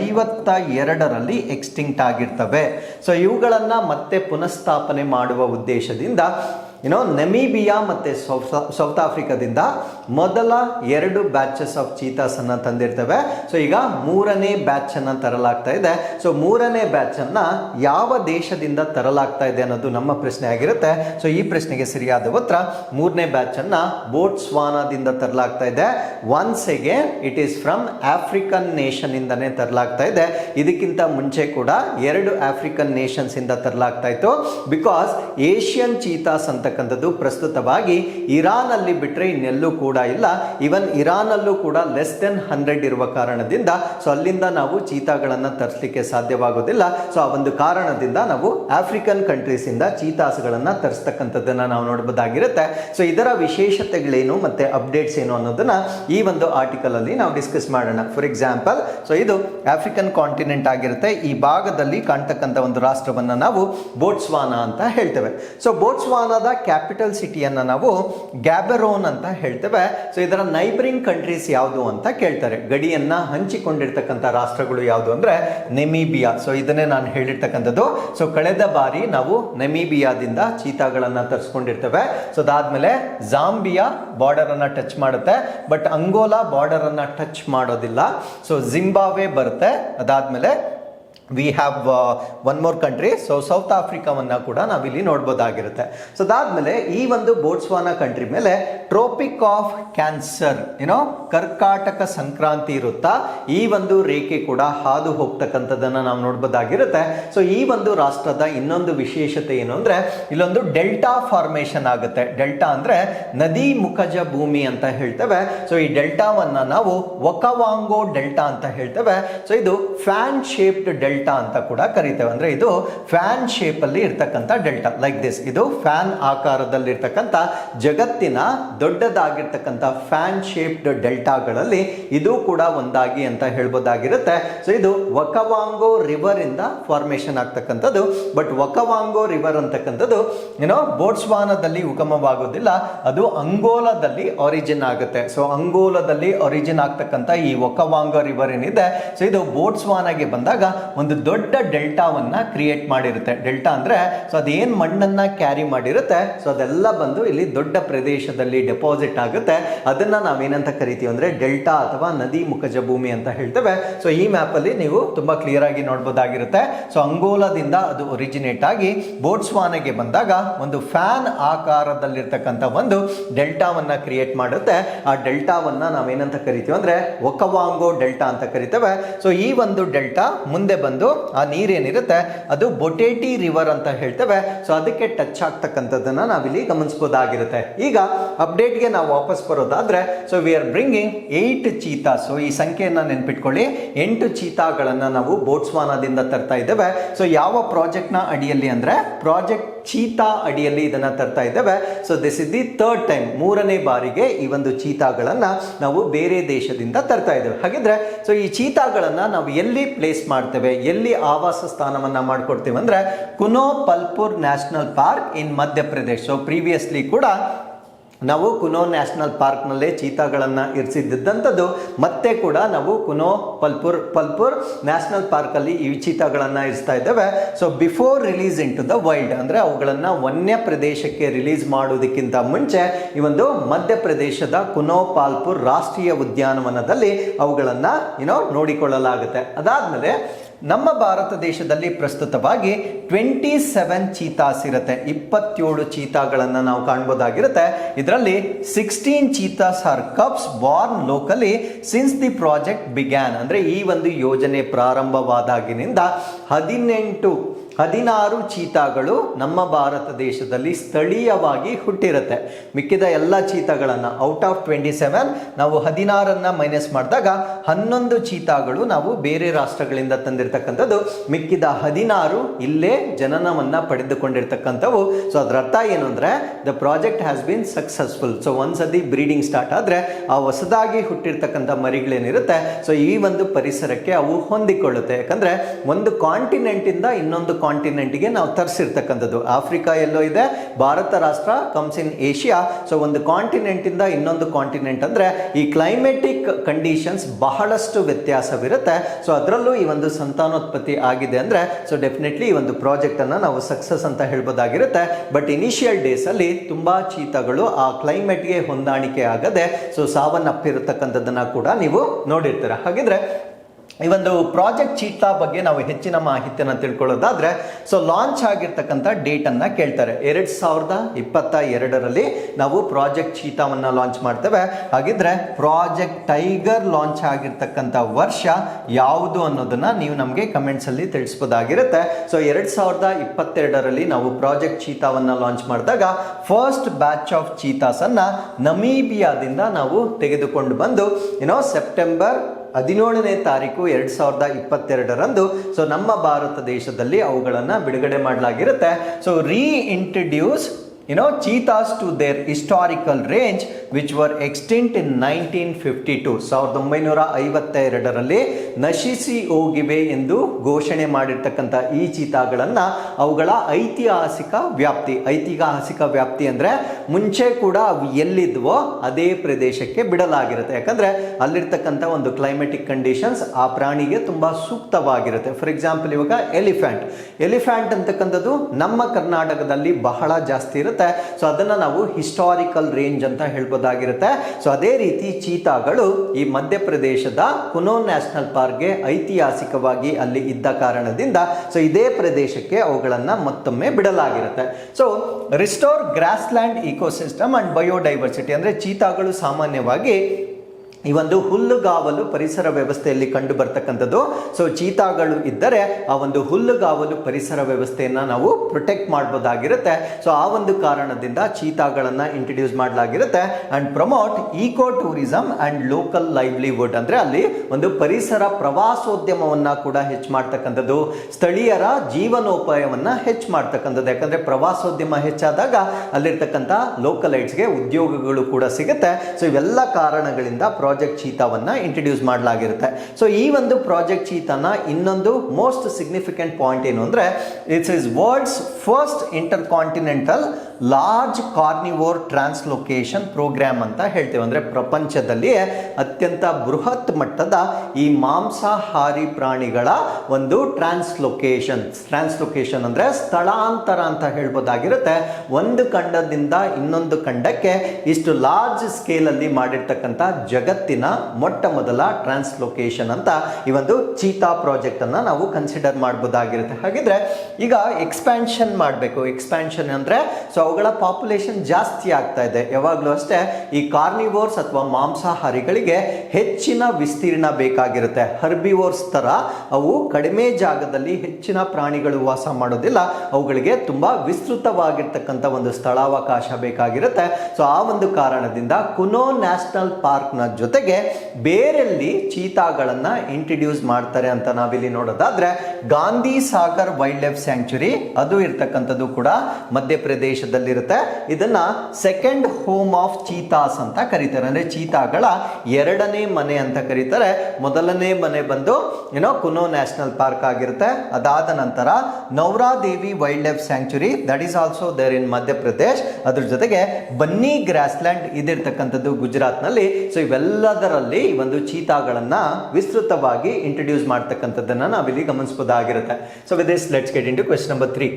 ಐವತ್ತ ಎರಡರಲ್ಲಿ ಎಕ್ಸ್ಟಿಂಕ್ಟ್ ಆಗಿರ್ತವೆ. ಸೊ ಇವುಗಳನ್ನು ಮತ್ತೆ ಪುನಃಸ್ಥಾಪನೆ ಮಾಡುವ ಉದ್ದೇಶದಿಂದ ಏನೋ ನೆಮೀಬಿಯಾ ಮತ್ತು ಸೌತ್ ಆಫ್ರಿಕಾದಿಂದ ಮೊದಲ ಎರಡು ಬ್ಯಾಚಸ್ ಆಫ್ ಚೀತಾಸನ್ನು ತಂದಿರ್ತವೆ. ಸೊ ಈಗ ಮೂರನೇ ಬ್ಯಾಚನ್ನು ತರಲಾಗ್ತಾ ಇದೆ. ಸೊ ಮೂರನೇ ಬ್ಯಾಚನ್ನು ಯಾವ ದೇಶದಿಂದ ತರಲಾಗ್ತಾ ಇದೆ ಅನ್ನೋದು ನಮ್ಮ ಪ್ರಶ್ನೆ ಆಗಿರುತ್ತೆ. ಸೊ ಈ ಪ್ರಶ್ನೆಗೆ ಸರಿಯಾದ ಉತ್ತರ, ಮೂರನೇ ಬ್ಯಾಚನ್ನು ಬೋಟ್ಸ್ವಾನದಿಂದ ತರಲಾಗ್ತಾ ಇದೆ. Once again it is from African ನೇಷನ್ನಿಂದನೇ ತರಲಾಗ್ತಾ ಇದೆ. ಇದಕ್ಕಿಂತ ಮುಂಚೆ ಕೂಡ ಎರಡು ಆಫ್ರಿಕನ್ ನೇಷನ್ಸಿಂದ ತರಲಾಗ್ತಾ ಇತ್ತು. ಬಿಕಾಸ್ ಏಷ್ಯನ್ ಚೀತಾಸ್ ಅಂತಕ್ಕಂಥದ್ದು ಪ್ರಸ್ತುತವಾಗಿ ಇರಾನ್ ಅಲ್ಲಿ ಬಿಟ್ರೆ ಇನ್ನೆಲ್ಲೂ ಕೂಡ ಇಲ್ಲ. ಇವನ್ ಇರಾನ್ ಅಲ್ಲೂ ಕೂಡ ಲೆಸ್ ದೆನ್ ಹಂಡ್ರೆಡ್ ಇರುವ ಕಾರಣದಿಂದ ಸೊ ಅಲ್ಲಿಂದ ನಾವು ಚೀತಾಗಳನ್ನು ತರಿಸಲಿಕ್ಕೆ ಸಾಧ್ಯವಾಗೋದಿಲ್ಲ. ಸೊ ಆ ಒಂದು ಕಾರಣದಿಂದ ನಾವು ಆಫ್ರಿಕನ್ ಕಂಟ್ರೀಸಿಂದ ತರಿಸ್ತಕ್ಕಂಥದ್ದನ್ನು ತರಿಸ್ತಕ್ಕಂಥದ್ದನ್ನ ನಾವು ನೋಡಬಹುದಾಗಿರುತ್ತೆ ಸೊ ಇದರ ವಿಶೇಷತೆಗಳೇನು ಮತ್ತೆ ಅಪ್ಡೇಟ್ಸ್ ಏನು ಅನ್ನೋದನ್ನ ಈ ಒಂದು ಆರ್ಟಿಕಲಲ್ಲಿ ನಾವು ಡಿಸ್ಕಸ್ ಮಾಡೋಣ. ಫಾರ್ ಎಕ್ಸಾಂಪಲ್ ಸೊ ಇದು ಆಫ್ರಿಕನ್ ಕಾಂಟಿನೆಂಟ್ ಆಗಿರುತ್ತೆ. ಈ ಭಾಗದಲ್ಲಿ ಕಾಣ್ತಕ್ಕಂಥ ಒಂದು ರಾಷ್ಟ್ರವನ್ನ ನಾವು ಬೋಟ್ಸ್ವಾನಾ ಅಂತ ಹೇಳ್ತೇವೆ. ಸೊ ಬೋಟ್ಸ್ವಾನಾದ ಕ್ಯಾಪಿಟಲ್ ಸಿಟಿಯನ್ನು ನಾವು ಗ್ಯಾಬೆರೋನ್ ಅಂತ ಹೇಳ್ತೇವೆ. ಸೊ ಇದರ ನೈಬರಿಂಗ್ ಕಂಟ್ರೀಸ್ ಯಾವುದು ಅಂತ ಕೇಳ್ತಾರೆ. ಗಡಿಯನ್ನ ಹಂಚಿಕೊಂಡಿರ್ತಕ್ಕಂಥ ರಾಷ್ಟ್ರಗಳು ಯಾವುದು ಅಂದ್ರೆ ನೆಮೀಬಿಯಾ ಸೊ ಇದನ್ನೇ ನಾನು ಹೇಳಿರ್ತಕ್ಕಂಥದ್ದು. ಸೊ ಕಳೆದ ಬಾರಿ ನಾವು ನೆಮೀಬಿಯಾದಿಂದ ಚೀತಾಗಳನ್ನ ತರಿಸ್ಕೊಂಡಿರ್ತೇವೆ. ಸೊ ಅದಾದ್ಮೇಲೆ ಜಾಂಬಿಯಾ ಬಾರ್ಡರ್ ಅನ್ನ ಟಚ್ ಮಾಡುತ್ತೆ. ಬಟ್ ಅಂಗೋಲಾ ಬಾರ್ಡರ್ ಅನ್ನ ಟಚ್ ಮಾಡೋದಿಲ್ಲ. ಸೊ ಜಿಂಬಾವೆ ಬರುತ್ತೆ. ಅದಾದ್ಮೇಲೆ we have one more country so south ಆಫ್ರಿಕಾವನ್ನ ಕೂಡ ನಾವಿಲ್ಲಿ ನೋಡ್ಬೋದಾಗಿರುತ್ತೆ. ಸೊ ಅದಾದ್ಮೇಲೆ ಈ ಒಂದು ಬೋಟ್ಸ್ವಾನ ಕಂಟ್ರಿ ಮೇಲೆ ಟ್ರೋಪಿಕ್ ಆಫ್ ಕ್ಯಾನ್ಸರ್ ಏನೋ ಕರ್ಕಾಟಕ ಸಂಕ್ರಾಂತಿ ಇರುತ್ತಾ, ಈ ಒಂದು ರೇಖೆ ಕೂಡ ಹಾದು ಹೋಗ್ತಕ್ಕಂಥದ್ದನ್ನ ನಾವು ನೋಡ್ಬೋದಾಗಿರುತ್ತೆ. ಸೊ ಈ ಒಂದು ರಾಷ್ಟ್ರದ ಇನ್ನೊಂದು ವಿಶೇಷತೆ ಏನು ಅಂದರೆ, ಇಲ್ಲೊಂದು ಡೆಲ್ಟಾ ಫಾರ್ಮೇಷನ್ ಆಗುತ್ತೆ. ಡೆಲ್ಟಾ ಅಂದರೆ ನದಿ ಮುಖಜ ಭೂಮಿ ಅಂತ ಹೇಳ್ತೇವೆ. ಸೊ ಈ ಡೆಲ್ಟಾವನ್ನು ನಾವು ಒಕವಾಂಗೋ ಡೆಲ್ಟಾ ಅಂತ ಹೇಳ್ತೇವೆ. ಸೊ ಇದು ಫ್ಯಾನ್ ಶೇಪ್ಡ್ ಡೆಲ್ಟಾ ಅಂತ ಕೂಡ ಕರಿತೇವೆ. ಅಂದ್ರೆ ಇದು ಫ್ಯಾನ್ ಶೇಪ್ ಅಲ್ಲಿ ಇರ್ತಕ್ಕಂಥ ಡೆಲ್ಟಾ. ಲೈಕ್ ದಿಸ್ ಇದು ಫ್ಯಾನ್ ಆಕಾರದಲ್ಲಿ ಇರ್ತಕ್ಕಂಥ ಜಗತ್ತಿನ ದೊಡ್ಡದಾಗಿರ್ತಕ್ಕಂಥ ಫ್ಯಾನ್ ಶೇಪ್ಡ್ ಡೆಲ್ಟಾಗಳಲ್ಲಿ ಇದು ಕೂಡ ಒಂದಾಗಿ ಅಂತ ಹೇಳ್ಬೋದಾಗಿರುತ್ತೆ. ಸೊ ಇದು ವಕವಾಂಗೋ ರಿವರ್ ಇಂದ ಫಾರ್ಮೇಶನ್ ಆಗ್ತಕ್ಕಂಥದ್ದು. ಬಟ್ ವಕವಾಂಗೋ ರಿವರ್ ಅಂತಕ್ಕಂಥದ್ದು ಏನೋ ಬೋಟ್ಸ್ವಾನದಲ್ಲಿ ಉಗಮವಾಗೋದಿಲ್ಲ ಅದು ಅಂಗೋಲಾದಲ್ಲಿ ಆರಿಜಿನ್ ಆಗುತ್ತೆ. ಸೊ ಅಂಗೋಲಾದಲ್ಲಿ ಆರಿಜಿನ್ ಆಗ್ತಕ್ಕಂಥ ಈ ವಕವಾಂಗೋ ರಿವರ್ ಏನಿದೆ. ಸೊ ಇದು ಬೋಟ್ಸ್ವಾನಾಗೆ ಬಂದಾಗ ಒಂದು ದೊಡ್ಡ ಡೆಲ್ಟಾವನ್ನ ಕ್ರಿಯೇಟ್ ಮಾಡಿರುತ್ತೆ. ಡೆಲ್ಟಾ ಅಂದ್ರೆ ಸೊ ಅದೇನು ಮಣ್ಣನ್ನ ಕ್ಯಾರಿ ಮಾಡಿರುತ್ತೆ, ಸೊ ಅದೆಲ್ಲ ಬಂದು ಇಲ್ಲಿ ದೊಡ್ಡ ಪ್ರದೇಶದಲ್ಲಿ ಡೆಪಾಸಿಟ್ ಆಗುತ್ತೆ. ಅದನ್ನ ನಾವೇನಂತ ಕರಿತೀವಿ ಅಂದ್ರೆ ಡೆಲ್ಟಾ ಅಥವಾ ನದಿ ಮುಖಜ ಭೂಮಿ ಅಂತ ಹೇಳ್ತೇವೆ. ಸೊ ಈ ಮ್ಯಾಪ್ ಅಲ್ಲಿ ನೀವು ತುಂಬಾ ಕ್ಲಿಯರ್ ಆಗಿ ನೋಡ್ಬೋದಾಗಿರುತ್ತೆ. ಸೊ ಅಂಗೋಲಾದಿಂದ ಅದು ಒರಿಜಿನೇಟ್ ಆಗಿ ಬೋಟ್ಸ್ವಾನೆಗೆ ಬಂದಾಗ ಒಂದು ಫ್ಯಾನ್ ಆಕಾರದಲ್ಲಿರ್ತಕ್ಕಂಥ ಒಂದು ಡೆಲ್ಟಾವನ್ನ ಕ್ರಿಯೇಟ್ ಮಾಡುತ್ತೆ. ಆ ಡೆಲ್ಟಾವನ್ನ ನಾವೇನಂತ ಕರಿತೀವಿ ಅಂದ್ರೆ ಒಕವಾಂಗೋ ಡೆಲ್ಟಾ ಅಂತ ಕರಿತೇವೆ. ಸೊ ಈ ಒಂದು ಡೆಲ್ಟಾ ಮುಂದೆ ಬಂದು ಆ ನೀರೇನಿರುತ್ತೆ ಅದು ಬೊಟೇಟಿ ರಿವರ್ ಅಂತ ಹೇಳ್ತೇವೆ. ಸೊ ಅದಕ್ಕೆ ಟಚ್ ಆಗ್ತಕ್ಕಂಥದ್ದನ್ನ ನಾವಿಲ್ಲಿ ಗಮನಿಸ್ಬೋದಾಗಿರುತ್ತೆ. ಈಗ ಅಪ್ಡೇಟ್ಗೆ ನಾವು ವಾಪಸ್ ಬರೋದಾದ್ರೆ so we are bringing eight cheetah so ಈ ಸಂಖ್ಯೆಯನ್ನ ನೆನ್ಪಿಟ್ಕೊಳ್ಳಿ. ಎಂಟು ಚೀತಾಗಳನ್ನ ನಾವು ಬೋಟ್ಸ್ವಾನದಿಂದ ತರ್ತಾ ಇದ್ದೇವೆ. ಸೊ ಯಾವ ಪ್ರಾಜೆಕ್ಟ್ನ ಅಡಿಯಲ್ಲಿ ಅಂದ್ರೆ ಪ್ರಾಜೆಕ್ಟ್ ಚೀತಾ ಅಡಿಯಲ್ಲಿ ಇದನ್ನು ತರ್ತಾ ಇದ್ದೇವೆ. So this is the third time ಮೂರನೇ ಬಾರಿಗೆ ಈ ಒಂದು ಚೀತಾಗಳನ್ನು ನಾವು ಬೇರೆ ದೇಶದಿಂದ ತರ್ತಾ ಇದ್ದೇವೆ. ಹಾಗಿದ್ರೆ ಸೊ ಈ ಚೀತಾಗಳನ್ನು ನಾವು ಎಲ್ಲಿ ಪ್ಲೇಸ್ ಮಾಡ್ತೇವೆ? ಎಲ್ಲಿ ಆವಾಸ ಸ್ಥಾನವನ್ನು ಮಾಡಿಕೊಡ್ತೇವೆ ಅಂದರೆ, Kuno Palpur national park in Madhya Pradesh. So previously ಕೂಡ ನಾವು ಕುನೋ ನ್ಯಾಷನಲ್ ಪಾರ್ಕ್ನಲ್ಲೇ ಚೀತಾಗಳನ್ನು ಇರಿಸಿದ್ದಂಥದ್ದು. ಮತ್ತೆ ಕೂಡ ನಾವು ಕುನೋ ಪಲ್ಪುರ್ ಪಲ್ಪುರ್ ನ್ಯಾಷನಲ್ ಪಾರ್ಕಲ್ಲಿ ಈ ಚೀತಾಗಳನ್ನು ಇರಿಸ್ತಾ ಇದ್ದೇವೆ. So before release into the wild ಅಂದರೆ ಅವುಗಳನ್ನು ವನ್ಯ ಪ್ರದೇಶಕ್ಕೆ ರಿಲೀಸ್ ಮಾಡೋದಕ್ಕಿಂತ ಮುಂಚೆ, ಈ ಒಂದು ಮಧ್ಯಪ್ರದೇಶದ ಕುನೋ ಪಾಲ್ಪುರ್ ರಾಷ್ಟ್ರೀಯ ಉದ್ಯಾನವನದಲ್ಲಿ ಅವುಗಳನ್ನು ಏನೋ ನೋಡಿಕೊಳ್ಳಲಾಗುತ್ತೆ. ಅದಾದಮೇಲೆ ನಮ್ಮ ಭಾರತ ದೇಶದಲ್ಲಿ ಪ್ರಸ್ತುತವಾಗಿ ಟ್ವೆಂಟಿ ಸೆವೆನ್ ಚೀತಾಸ್ ಇರುತ್ತೆ ಇಪ್ಪತ್ತೇಳು ಚೀತಾಗಳನ್ನು ನಾವು ಕಾಣ್ಬೋದಾಗಿರುತ್ತೆ. ಇದರಲ್ಲಿ sixteen cheetahs are cubs born locally since the project began ಅಂದರೆ ಈ ಒಂದು ಯೋಜನೆ ಪ್ರಾರಂಭವಾದಾಗಿನಿಂದ ಹದಿನೆಂಟು ಹದಿನಾರು ಚೀತಾಗಳು ನಮ್ಮ ಭಾರತ ದೇಶದಲ್ಲಿ ಸ್ಥಳೀಯವಾಗಿ ಹುಟ್ಟಿರುತ್ತೆ. ಮಿಕ್ಕಿದ ಎಲ್ಲ ಚೀತಾಗಳನ್ನು ಔಟ್ ಆಫ್ ಟ್ವೆಂಟಿ ಸೆವೆನ್ ನಾವು ಹದಿನಾರನ್ನು ಮೈನಸ್ ಮಾಡಿದಾಗ ಹನ್ನೊಂದು ಚೀತಾಗಳು ನಾವು ಬೇರೆ ರಾಷ್ಟ್ರಗಳಿಂದ ತಂದಿರತಕ್ಕಂಥದ್ದು. ಮಿಕ್ಕಿದ ಹದಿನಾರು ಇಲ್ಲೇ ಜನನವನ್ನು ಪಡೆದುಕೊಂಡಿರ್ತಕ್ಕಂಥವು. ಸೊ ಅದರ ಅರ್ಥ ಏನು ಅಂದರೆ the project has been successful so ಒಂದ್ಸತಿ ಬ್ರೀಡಿಂಗ್ ಸ್ಟಾರ್ಟ್ ಆದರೆ ಆ ಹೊಸದಾಗಿ ಹುಟ್ಟಿರ್ತಕ್ಕಂಥ ಮರಿಗಳೇನಿರುತ್ತೆ ಸೊ ಈ ಒಂದು ಪರಿಸರಕ್ಕೆ ಅವು ಹೊಂದಿಕೊಳ್ಳುತ್ತೆ. ಯಾಕಂದರೆ, ಒಂದು ಕಾಂಟಿನೆಂಟಿಂದ ಇನ್ನೊಂದು ಕಾಂಟಿನೆಂಟ್ಗೆ ನಾವು ತರಿಸಿರ್ತಕ್ಕಂಥದ್ದು. ಆಫ್ರಿಕಾ ಎಲ್ಲೋ ಇದೆ, ಭಾರತ ರಾಷ್ಟ್ರ ಕಮ್ಸ್ ಇನ್ ಏಷ್ಯಾ. ಸೊ ಒಂದು ಕಾಂಟಿನೆಂಟಿಂದ ಇನ್ನೊಂದು ಕಾಂಟಿನೆಂಟ್ ಅಂದರೆ ಈ ಕ್ಲೈಮೆಟಿಕ್ ಕಂಡೀಷನ್ಸ್ ಬಹಳಷ್ಟು ವ್ಯತ್ಯಾಸವಿರುತ್ತೆ. ಸೊ ಅದರಲ್ಲೂ ಈ ಒಂದು ಸಂತಾನೋತ್ಪತ್ತಿ ಆಗಿದೆ ಅಂದರೆ ಸೊ ಡೆಫಿನೆಟ್ಲಿ ಈ ಒಂದು ಪ್ರಾಜೆಕ್ಟನ್ನು ನಾವು ಸಕ್ಸಸ್ ಅಂತ ಹೇಳ್ಬೋದಾಗಿರುತ್ತೆ. ಬಟ್ ಇನಿಷಿಯಲ್ ಡೇಸಲ್ಲಿ ತುಂಬ ಚೀತಗಳು ಆ ಕ್ಲೈಮೇಟ್ಗೆ ಹೊಂದಾಣಿಕೆ ಆಗದೆ ಸೊ ಸಾವನ್ನಪ್ಪಿರತಕ್ಕಂಥದ್ದನ್ನು ಕೂಡ ನೀವು ನೋಡಿರ್ತೀರ. ಹಾಗಿದ್ರೆ ಈ ಒಂದು ಪ್ರಾಜೆಕ್ಟ್ ಚೀತಾ ಬಗ್ಗೆ ನಾವು ಹೆಚ್ಚಿನ ಮಾಹಿತಿಯನ್ನು ತಿಳ್ಕೊಳ್ಳೋದಾದ್ರೆ ಸೊ ಲಾಂಚ್ ಆಗಿರ್ತಕ್ಕಂಥ ಡೇಟನ್ನು ಕೇಳ್ತಾರೆ. ಎರಡು ಸಾವಿರದ ಇಪ್ಪತ್ತ ಎರಡರಲ್ಲಿ ನಾವು ಪ್ರಾಜೆಕ್ಟ್ ಚೀತಾವನ್ನು ಲಾಂಚ್ ಮಾಡ್ತೇವೆ. ಹಾಗಿದ್ರೆ ಪ್ರಾಜೆಕ್ಟ್ ಟೈಗರ್ ಲಾಂಚ್ ಆಗಿರ್ತಕ್ಕಂಥ ವರ್ಷ ಯಾವುದು ಅನ್ನೋದನ್ನ ನೀವು ನಮಗೆ ಕಮೆಂಟ್ಸಲ್ಲಿ ತಿಳಿಸ್ಬೋದಾಗಿರುತ್ತೆ. ಸೊ ಎರಡು ಸಾವಿರದ ಇಪ್ಪತ್ತೆರಡರಲ್ಲಿ ನಾವು ಪ್ರಾಜೆಕ್ಟ್ ಚೀತಾವನ್ನು ಲಾಂಚ್ ಮಾಡಿದಾಗ ಫಸ್ಟ್ ಬ್ಯಾಚ್ ಆಫ್ ಚೀತಾಸನ್ನು ನಮೀಬಿಯಾದಿಂದ ನಾವು ತೆಗೆದುಕೊಂಡು ಬಂದು ಏನೋ ಸೆಪ್ಟೆಂಬರ್ ಹದಿನೇಳನೇ ತಾರೀಕು ಎರಡು ಸಾವಿರದ ಇಪ್ಪತ್ತೆರಡರಂದು. ಸೊ ನಮ್ಮ ಭಾರತ ದೇಶದಲ್ಲಿ ಅವುಗಳನ್ನು ಬಿಡುಗಡೆ ಮಾಡಲಾಗಿರುತ್ತೆ. So reintroduce you know, cheetahs to their historical range, which were extinct in 1952 ಸಾವಿರದ ಒಂಬೈನೂರ ಐವತ್ತೆರಡರಲ್ಲಿ ನಶಿಸಿ ಹೋಗಿವೆ ಎಂದು ಘೋಷಣೆ ಮಾಡಿರ್ತಕ್ಕಂಥ ಈ ಚೀತಾಗಳನ್ನು ಅವುಗಳ ಐತಿಹಾಸಿಕ ವ್ಯಾಪ್ತಿ ಐತಿಹಾಸಿಕ ವ್ಯಾಪ್ತಿ ಅಂದರೆ ಮುಂಚೆ ಕೂಡ ಅವು ಎಲ್ಲಿದ್ವೋ ಅದೇ ಪ್ರದೇಶಕ್ಕೆ ಬಿಡಲಾಗಿರುತ್ತೆ. ಯಾಕಂದರೆ ಅಲ್ಲಿರ್ತಕ್ಕಂಥ ಒಂದು ಕ್ಲೈಮೆಟಿಕ್ ಕಂಡೀಷನ್ಸ್ ಆ ಪ್ರಾಣಿಗೆ ತುಂಬ ಸೂಕ್ತವಾಗಿರುತ್ತೆ. ಫಾರ್ ಎಕ್ಸಾಂಪಲ್ ಇವಾಗ ಎಲಿಫೆಂಟ್ ಎಲಿಫ್ಯಾಂಟ್ ಅಂತಕ್ಕಂಥದ್ದು ನಮ್ಮ ಕರ್ನಾಟಕದಲ್ಲಿ ಬಹಳ ಜಾಸ್ತಿ ಇರುತ್ತೆ. ಸೊ ಅದನ್ನ ನಾವು ಹಿಸ್ಟಾರಿಕಲ್ ರೇಂಜ್ ಅಂತ ಹೇಳ್ಬೋದಾಗಿರುತ್ತೆ. ಸೊ ಅದೇ ರೀತಿ ಚೀತಾಗಳು ಈ ಮಧ್ಯಪ್ರದೇಶದ ಕುನೋ ನ್ಯಾಷನಲ್ ಪಾರ್ಕ್ಗೆ ಐತಿಹಾಸಿಕವಾಗಿ ಅಲ್ಲಿ ಇದ್ದ ಕಾರಣದಿಂದ ಸೊ ಇದೇ ಪ್ರದೇಶಕ್ಕೆ ಅವುಗಳನ್ನ ಮತ್ತೊಮ್ಮೆ ಬಿಡಲಾಗಿರುತ್ತೆ. So restore grassland ecosystem and biodiversity ಅಂದ್ರೆ ಚೀತಾಗಳು ಸಾಮಾನ್ಯವಾಗಿ ಈ ಒಂದು ಹುಲ್ಲುಗಾವಲು ಪರಿಸರ ವ್ಯವಸ್ಥೆಯಲ್ಲಿ ಕಂಡು ಬರ್ತಕ್ಕಂಥದ್ದು ಸೊ ಚೀತಾಗಳು ಇದ್ದರೆ ಆ ಒಂದು ಹುಲ್ಲುಗಾವಲು ಪರಿಸರ ವ್ಯವಸ್ಥೆಯನ್ನು ನಾವು ಪ್ರೊಟೆಕ್ಟ್ ಮಾಡ್ಬೋದಾಗಿರುತ್ತೆ. ಸೊ ಆ ಒಂದು ಕಾರಣದಿಂದ ಚೀತಾಗಳನ್ನು introduce ಮಾಡಲಾಗಿರುತ್ತೆ. And promote ecotourism and local livelihood ಅಂದರೆ ಅಲ್ಲಿ ಒಂದು ಪರಿಸರ ಪ್ರವಾಸೋದ್ಯಮವನ್ನು ಕೂಡ ಹೆಚ್ಚು ಮಾಡ್ತಕ್ಕಂಥದ್ದು. ಸ್ಥಳೀಯರ ಜೀವನೋಪಾಯವನ್ನು ಹೆಚ್ಚು ಮಾಡ್ತಕ್ಕಂಥದ್ದು. ಯಾಕಂದರೆ ಪ್ರವಾಸೋದ್ಯಮ ಹೆಚ್ಚಾದಾಗ ಅಲ್ಲಿರ್ತಕ್ಕಂಥ ಲೋಕಲೈಟ್ಸ್ಗೆ ಉದ್ಯೋಗಗಳು ಕೂಡ ಸಿಗುತ್ತೆ. ಸೊ ಇವೆಲ್ಲ ಕಾರಣಗಳಿಂದ ಪ್ರಾಜೆಕ್ಟ್ ಚೀತಾವನ್ನ ಇಂಟ್ರೊಡ್ಯೂಸ್ ಮಾಡಲಾಗಿರುತ್ತೆ. ಸೊ ಈ ಒಂದು ಪ್ರಾಜೆಕ್ಟ್ ಚೀತಾನ ಇನ್ನೊಂದು ಮೋಸ್ಟ್ ಸಿಗ್ನಿಫಿಕೆಂಟ್ ಪಾಯಿಂಟ್ ಏನು ಅಂದರೆ it's is world's first intercontinental large carnivore translocation programme ಅಂತ ಹೇಳ್ತೇವೆ. ಅಂದರೆ ಪ್ರಪಂಚದಲ್ಲಿ ಅತ್ಯಂತ ಬೃಹತ್ ಮಟ್ಟದ ಈ ಮಾಂಸಾಹಾರಿ ಪ್ರಾಣಿಗಳ ಒಂದು ಟ್ರಾನ್ಸ್ಲೊಕೇಶನ್ ಟ್ರಾನ್ಸ್ಲೊಕೇಶನ್ ಅಂದರೆ ಸ್ಥಳಾಂತರ ಅಂತ ಹೇಳ್ಬೋದಾಗಿರುತ್ತೆ. ಒಂದು ಖಂಡದಿಂದ ಇನ್ನೊಂದು ಖಂಡಕ್ಕೆ ಇಷ್ಟು ಲಾರ್ಜ್ ಸ್ಕೇಲಲ್ಲಿ ಮಾಡಿರ್ತಕ್ಕಂಥ ಮಾಡಿರ್ತಕ್ಕಂಥ ಜಗತ್ತಿನ ಮೊಟ್ಟ ಮೊದಲ ಟ್ರಾನ್ಸ್ಲೊಕೇಶನ್ ಅಂತ ಈ ಒಂದು ಚೀತಾ ಪ್ರಾಜೆಕ್ಟ್ ಅನ್ನ ನಾವು ಕನ್ಸಿಡರ್ ಮಾಡಬಹುದಾಗಿರುತ್ತೆ ಹಾಗಿದ್ರೆ ಈಗ ಎಕ್ಸ್ಪ್ಯಾನ್ಷನ್ ಮಾಡಬೇಕು. ಎಕ್ಸ್ಪ್ಯಾನ್ಷನ್ ಅಂದ್ರೆ ಸೊ ಅವುಗಳ ಪಾಪ್ಯುಲೇಷನ್ ಜಾಸ್ತಿ ಆಗ್ತಾ ಇದೆ. ಯಾವಾಗಲೂ ಅಷ್ಟೇ ಈ ಕಾರ್ನಿವೋರ್ಸ್ ಅಥವಾ ಮಾಂಸಾಹಾರಿಗಳಿಗೆ ಹೆಚ್ಚಿನ ವಿಸ್ತೀರ್ಣ ಬೇಕಾಗಿರುತ್ತೆ. ಹರ್ಬಿವೋರ್ಸ್ ತರ ಅವು ಕಡಿಮೆ ಜಾಗದಲ್ಲಿ ಹೆಚ್ಚಿನ ಪ್ರಾಣಿಗಳು ವಾಸ ಮಾಡೋದಿಲ್ಲ. ಅವುಗಳಿಗೆ ತುಂಬಾ ವಿಸ್ತೃತವಾಗಿರ್ತಕ್ಕಂಥ ಒಂದು ಸ್ಥಳಾವಕಾಶ ಬೇಕಾಗಿರುತ್ತೆ. ಸೊ ಆ ಒಂದು ಕಾರಣದಿಂದ ಕುನೋ ನ್ಯಾಷನಲ್ ಪಾರ್ಕ್ನ ಜೊತೆಗೆ ಬೇರೆಲ್ಲಿ ಚೀತಾಗಳನ್ನು ಇಂಟ್ರಡ್ಯೂಸ್ ಮಾಡ್ತಾರೆ ಅಂತ ನಾವಿಲ್ಲಿ ನೋಡೋದಾದ್ರೆ Gandhi Sagar wildlife sanctuary ಅದು ಇರ್ತಕ್ಕಂಥದ್ದು ಕೂಡ ಮಧ್ಯಪ್ರದೇಶದಲ್ಲಿರುತ್ತೆ. ಇದನ್ನ ಸೆಕೆಂಡ್ ಹೋಮ್ ಆಫ್ ಚೀತಾಸ್ ಅಂತ ಕರೀತಾರೆ. ಅಂದ್ರೆ ಚೀತಾಗಳ ಎರಡನೇ ಮನೆ ಅಂತ ಕರೀತಾರೆ. ಮೊದಲನೇ ಮನೆ ಬಂದು ಏನೋ ಕುನೋ ನ್ಯಾಷನಲ್ ಪಾರ್ಕ್ ಆಗಿರುತ್ತೆ. ಅದಾದ ನಂತರ Nauradehi wildlife sanctuary that is also there in Madhya Pradesh. ಅದ್ರ ಜೊತೆಗೆ ಬನ್ನಿ ಗ್ರಾಸ್ಲ್ಯಾಂಡ್ ಇದಿರ್ತಕ್ಕಂಥದ್ದು ಗುಜರಾತ್ನಲ್ಲಿ. ಸೊ ಇವೆಲ್ಲದರಲ್ಲಿ ಈ ಒಂದು ಚೀತಾಗಳನ್ನ ವಿಸ್ತೃತವಾಗಿ ಇಂಟ್ರೊಡ್ಯೂಸ್ ಮಾಡ್ತಕ್ಕಂಥದ್ದನ್ನ ನಾವಿಲ್ಲಿ ಗಮನಿಸಬಹುದಾಗಿರುತ್ತೆ so with this let's get into question number three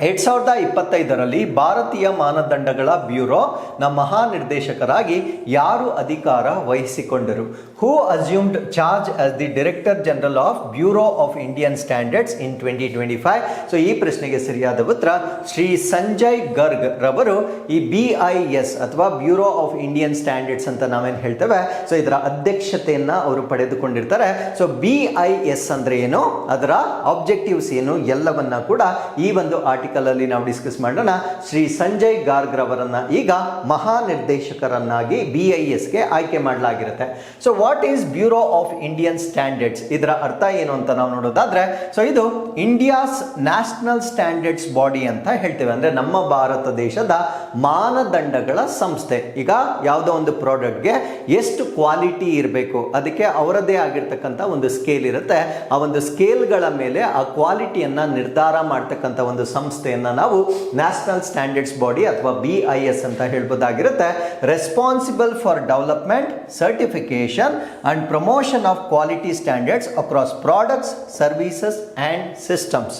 ಎರಡ್ ಸಾವಿರದ ಇಪ್ಪತ್ತೈದರಲ್ಲಿ ಭಾರತೀಯ ಮಾನದಂಡಗಳ ಬ್ಯೂರೋ ನ ಮಹಾನಿರ್ದೇಶಕರಾಗಿ ಯಾರು ಅಧಿಕಾರ ವಹಿಸಿಕೊಂಡರು? Who assumed charge as the director general of bureau of Indian standards in twenty twenty five so ಈ ಪ್ರಶ್ನೆಗೆ ಸರಿಯಾದ ಉತ್ತರ ಶ್ರೀ ಸಂಜಯ್ ಗರ್ಗ್ ರವರು ಈ ಬಿ ಐ ಎಸ್ ಅಥವಾ ಬ್ಯೂರೋ ಆಫ್ ಇಂಡಿಯನ್ ಸ್ಟ್ಯಾಂಡರ್ಡ್ಸ್ ಅಂತ ನಾವೇನು ಹೇಳ್ತೇವೆ? ಸೊ ಇದರ ಅಧ್ಯಕ್ಷತೆಯನ್ನು ಅವರು ಪಡೆದುಕೊಂಡಿರ್ತಾರೆ. ಸೊ ಬಿ ಐ ಎಸ್ ಅಂದ್ರೆ ಏನು? ಅದರ ಆಬ್ಜೆಕ್ಟಿವ್ಸ್ ಏನು? ಎಲ್ಲವನ್ನ ಕೂಡ ಈ ಒಂದು ಆರ್ಟಿಕಲ್ ಅಲ್ಲಿ ನಾವು ಡಿಸ್ಕಸ್ ಮಾಡೋಣ. ಶ್ರೀ ಸಂಜಯ್ ಗಾರ್ಗ್ ರವರನ್ನ ಈಗ ಮಹಾನಿರ್ದೇಶಕರನ್ನಾಗಿ ಬಿ ಐ ಎಸ್ಗೆ ಆಯ್ಕೆ ಮಾಡಲಾಗಿರುತ್ತೆ. So what is bureau of Indian standards ಇದರ ಅರ್ಥ ಏನು ಅಂತ ನಾವು ನೋಡೋದಾದ್ರೆ ಸೊ ಇದು ಇಂಡಿಯಾಸ್ ನ್ಯಾಷನಲ್ ಸ್ಟ್ಯಾಂಡರ್ಡ್ಸ್ ಬಾಡಿ ಅಂತ ಹೇಳ್ತೇವೆ. ಅಂದ್ರೆ ನಮ್ಮ ಭಾರತ ದೇಶದ ಮಾನದಂಡಗಳ ಸಂಸ್ಥೆ. ಈಗ ಯಾವುದೋ ಒಂದು ಪ್ರಾಡಕ್ಟ್ಗೆ ಎಷ್ಟು ಕ್ವಾಲಿಟಿ ಇರಬೇಕು, ಅದಕ್ಕೆ ಅವರದೇ ಆಗಿರ್ತಕ್ಕಂಥ ಒಂದು ಸ್ಕೇಲ್ ಇರುತ್ತೆ. ಆ ಒಂದು ಸ್ಕೇಲ್ಗಳ ಮೇಲೆ ಆ ಕ್ವಾಲಿಟಿಯನ್ನ ನಿರ್ಧಾರ ಮಾಡ್ತಕ್ಕಂಥ ಒಂದು ಸಂಸ್ಥೆಯನ್ನ ನಾವು ನ್ಯಾಷನಲ್ ಸ್ಟ್ಯಾಂಡರ್ಡ್ಸ್ ಬಾಡಿ ಅಥವಾ ಬಿ ಐ ಎಸ್ ಅಂತ ಹೇಳ್ಬೋದಾಗಿರುತ್ತೆ. Responsible for development certification and promotion of quality standards across products services and systems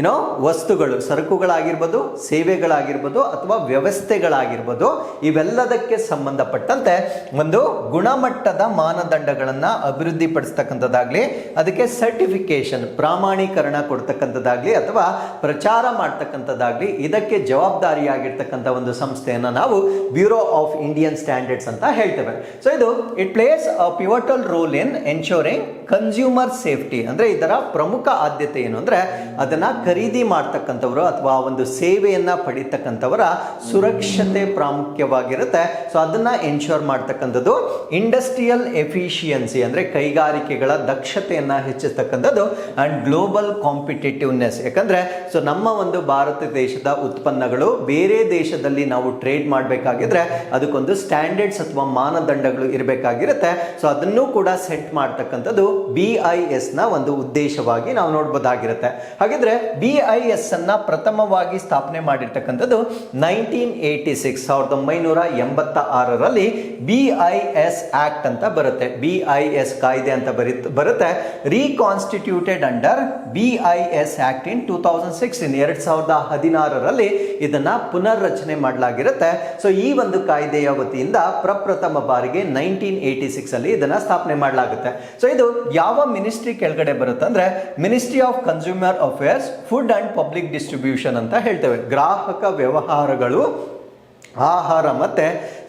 ಏನೋ ವಸ್ತುಗಳು, ಸರಕುಗಳಾಗಿರ್ಬೋದು, ಸೇವೆಗಳಾಗಿರ್ಬೋದು ಅಥವಾ ವ್ಯವಸ್ಥೆಗಳಾಗಿರ್ಬೋದು, ಇವೆಲ್ಲದಕ್ಕೆ ಸಂಬಂಧಪಟ್ಟಂತೆ ಒಂದು ಗುಣಮಟ್ಟದ ಮಾನದಂಡಗಳನ್ನು ಅಭಿವೃದ್ಧಿಪಡಿಸ್ತಕ್ಕಂಥದ್ದಾಗಲಿ, ಅದಕ್ಕೆ ಸರ್ಟಿಫಿಕೇಶನ್ ಪ್ರಾಮಾಣೀಕರಣ ಕೊಡ್ತಕ್ಕಂಥದ್ದಾಗಲಿ ಅಥವಾ ಪ್ರಚಾರ ಮಾಡ್ತಕ್ಕಂಥದ್ದಾಗಲಿ, ಇದಕ್ಕೆ ಜವಾಬ್ದಾರಿಯಾಗಿರ್ತಕ್ಕಂಥ ಒಂದು ಸಂಸ್ಥೆಯನ್ನು ನಾವು ಬ್ಯೂರೋ ಆಫ್ ಇಂಡಿಯನ್ ಸ್ಟ್ಯಾಂಡರ್ಡ್ಸ್ ಅಂತ ಹೇಳ್ತೇವೆ. ಸೊ ಇದು it plays a pivotal role in ensuring consumer safety ಅಂದರೆ ಇದರ ಪ್ರಮುಖ ಆದ್ಯತೆ ಏನು ಅಂದರೆ, ಅದನ್ನ ಖರೀದಿ ಮಾಡ್ತಕ್ಕಂಥವ್ರು ಅಥವಾ ಒಂದು ಸೇವೆಯನ್ನು ಪಡಿತಕ್ಕಂಥವರ ಸುರಕ್ಷತೆ ಪ್ರಾಮುಖ್ಯವಾಗಿರುತ್ತೆ. ಸೊ ಅದನ್ನ ಎನ್ಶೋರ್ ಮಾಡ್ತಕ್ಕಂಥದ್ದು ಇಂಡಸ್ಟ್ರಿಯಲ್ ಎಫಿಷಿಯನ್ಸಿ ಅಂದ್ರೆ ಕೈಗಾರಿಕೆಗಳ ದಕ್ಷತೆಯನ್ನು ಹೆಚ್ಚಿಸ್ತಕ್ಕಂಥದ್ದು ಅಂಡ್ ಗ್ಲೋಬಲ್ ಕಾಂಪಿಟೇಟಿವ್ನೆಸ್ ಯಾಕಂದ್ರೆ ಸೊ ನಮ್ಮ ಒಂದು ಭಾರತ ದೇಶದ ಉತ್ಪನ್ನಗಳು ಬೇರೆ ದೇಶದಲ್ಲಿ ನಾವು ಟ್ರೇಡ್ ಮಾಡಬೇಕಾಗಿದ್ರೆ ಅದಕ್ಕೊಂದು ಸ್ಟ್ಯಾಂಡರ್ಡ್ಸ್ ಅಥವಾ ಮಾನದಂಡಗಳು ಇರಬೇಕಾಗಿರುತ್ತೆ. ಸೊ ಅದನ್ನು ಕೂಡ ಸೆಟ್ ಮಾಡ್ತಕ್ಕಂಥದ್ದು ಬಿ ಐ ಎಸ್ನ ಒಂದು ಉದ್ದೇಶವಾಗಿ ನಾವು ನೋಡ್ಬೋದಾಗಿರುತ್ತೆ. ಹಾಗಿದ್ರೆ ಬಿ ಐ ಎಸ್ ಅನ್ನ ಪ್ರಥಮವಾಗಿ ಸ್ಥಾಪನೆ ಮಾಡಿರ್ತಕ್ಕಂಥದ್ದು ನೈನ್ಟೀನ್ ಏಯ್ಟಿ ಸಿಕ್ಸ್ ಸಾವಿರದ ಒಂಬೈನೂರ ಎಂಬತ್ತ ಆರರಲ್ಲಿ ಬಿ ಐ ಎಸ್ ಆಕ್ಟ್ ಅಂತ ಬರುತ್ತೆ. ಬಿ ಐ ಎಸ್ ಕಾಯ್ದೆ ಅಂತ ಬರಿ ಬರುತ್ತೆ. Reconstituted under B I S act in two thousand sixteen ಎರಡು ಸಾವಿರದ ಹದಿನಾರರಲ್ಲಿ ಇದನ್ನ ಪುನರ್ರಚನೆ ಮಾಡಲಾಗಿರುತ್ತೆ. ಸೊ ಈ ಒಂದು ಕಾಯ್ದೆಯ ವತಿಯಿಂದ ಪ್ರಪ್ರಥಮ ಬಾರಿಗೆ ನೈನ್ಟೀನ್ ಏಯ್ಟಿ ಸಿಕ್ಸ್ ಅಲ್ಲಿ ಇದನ್ನ ಸ್ಥಾಪನೆ ಮಾಡಲಾಗುತ್ತೆ. ಸೊ ಇದು ಯಾವ ಮಿನಿಸ್ಟ್ರಿ ಕೆಳಗಡೆ ಬರುತ್ತೆ ಅಂದ್ರೆ ministry of consumer affairs food and public distribution ಅಂತ ಹೇಳ್ತೇವೆ. ಗ್ರಾಹಕ ವ್ಯವಹಾರಗಳು, ಆಹಾರ ಮತ್ತು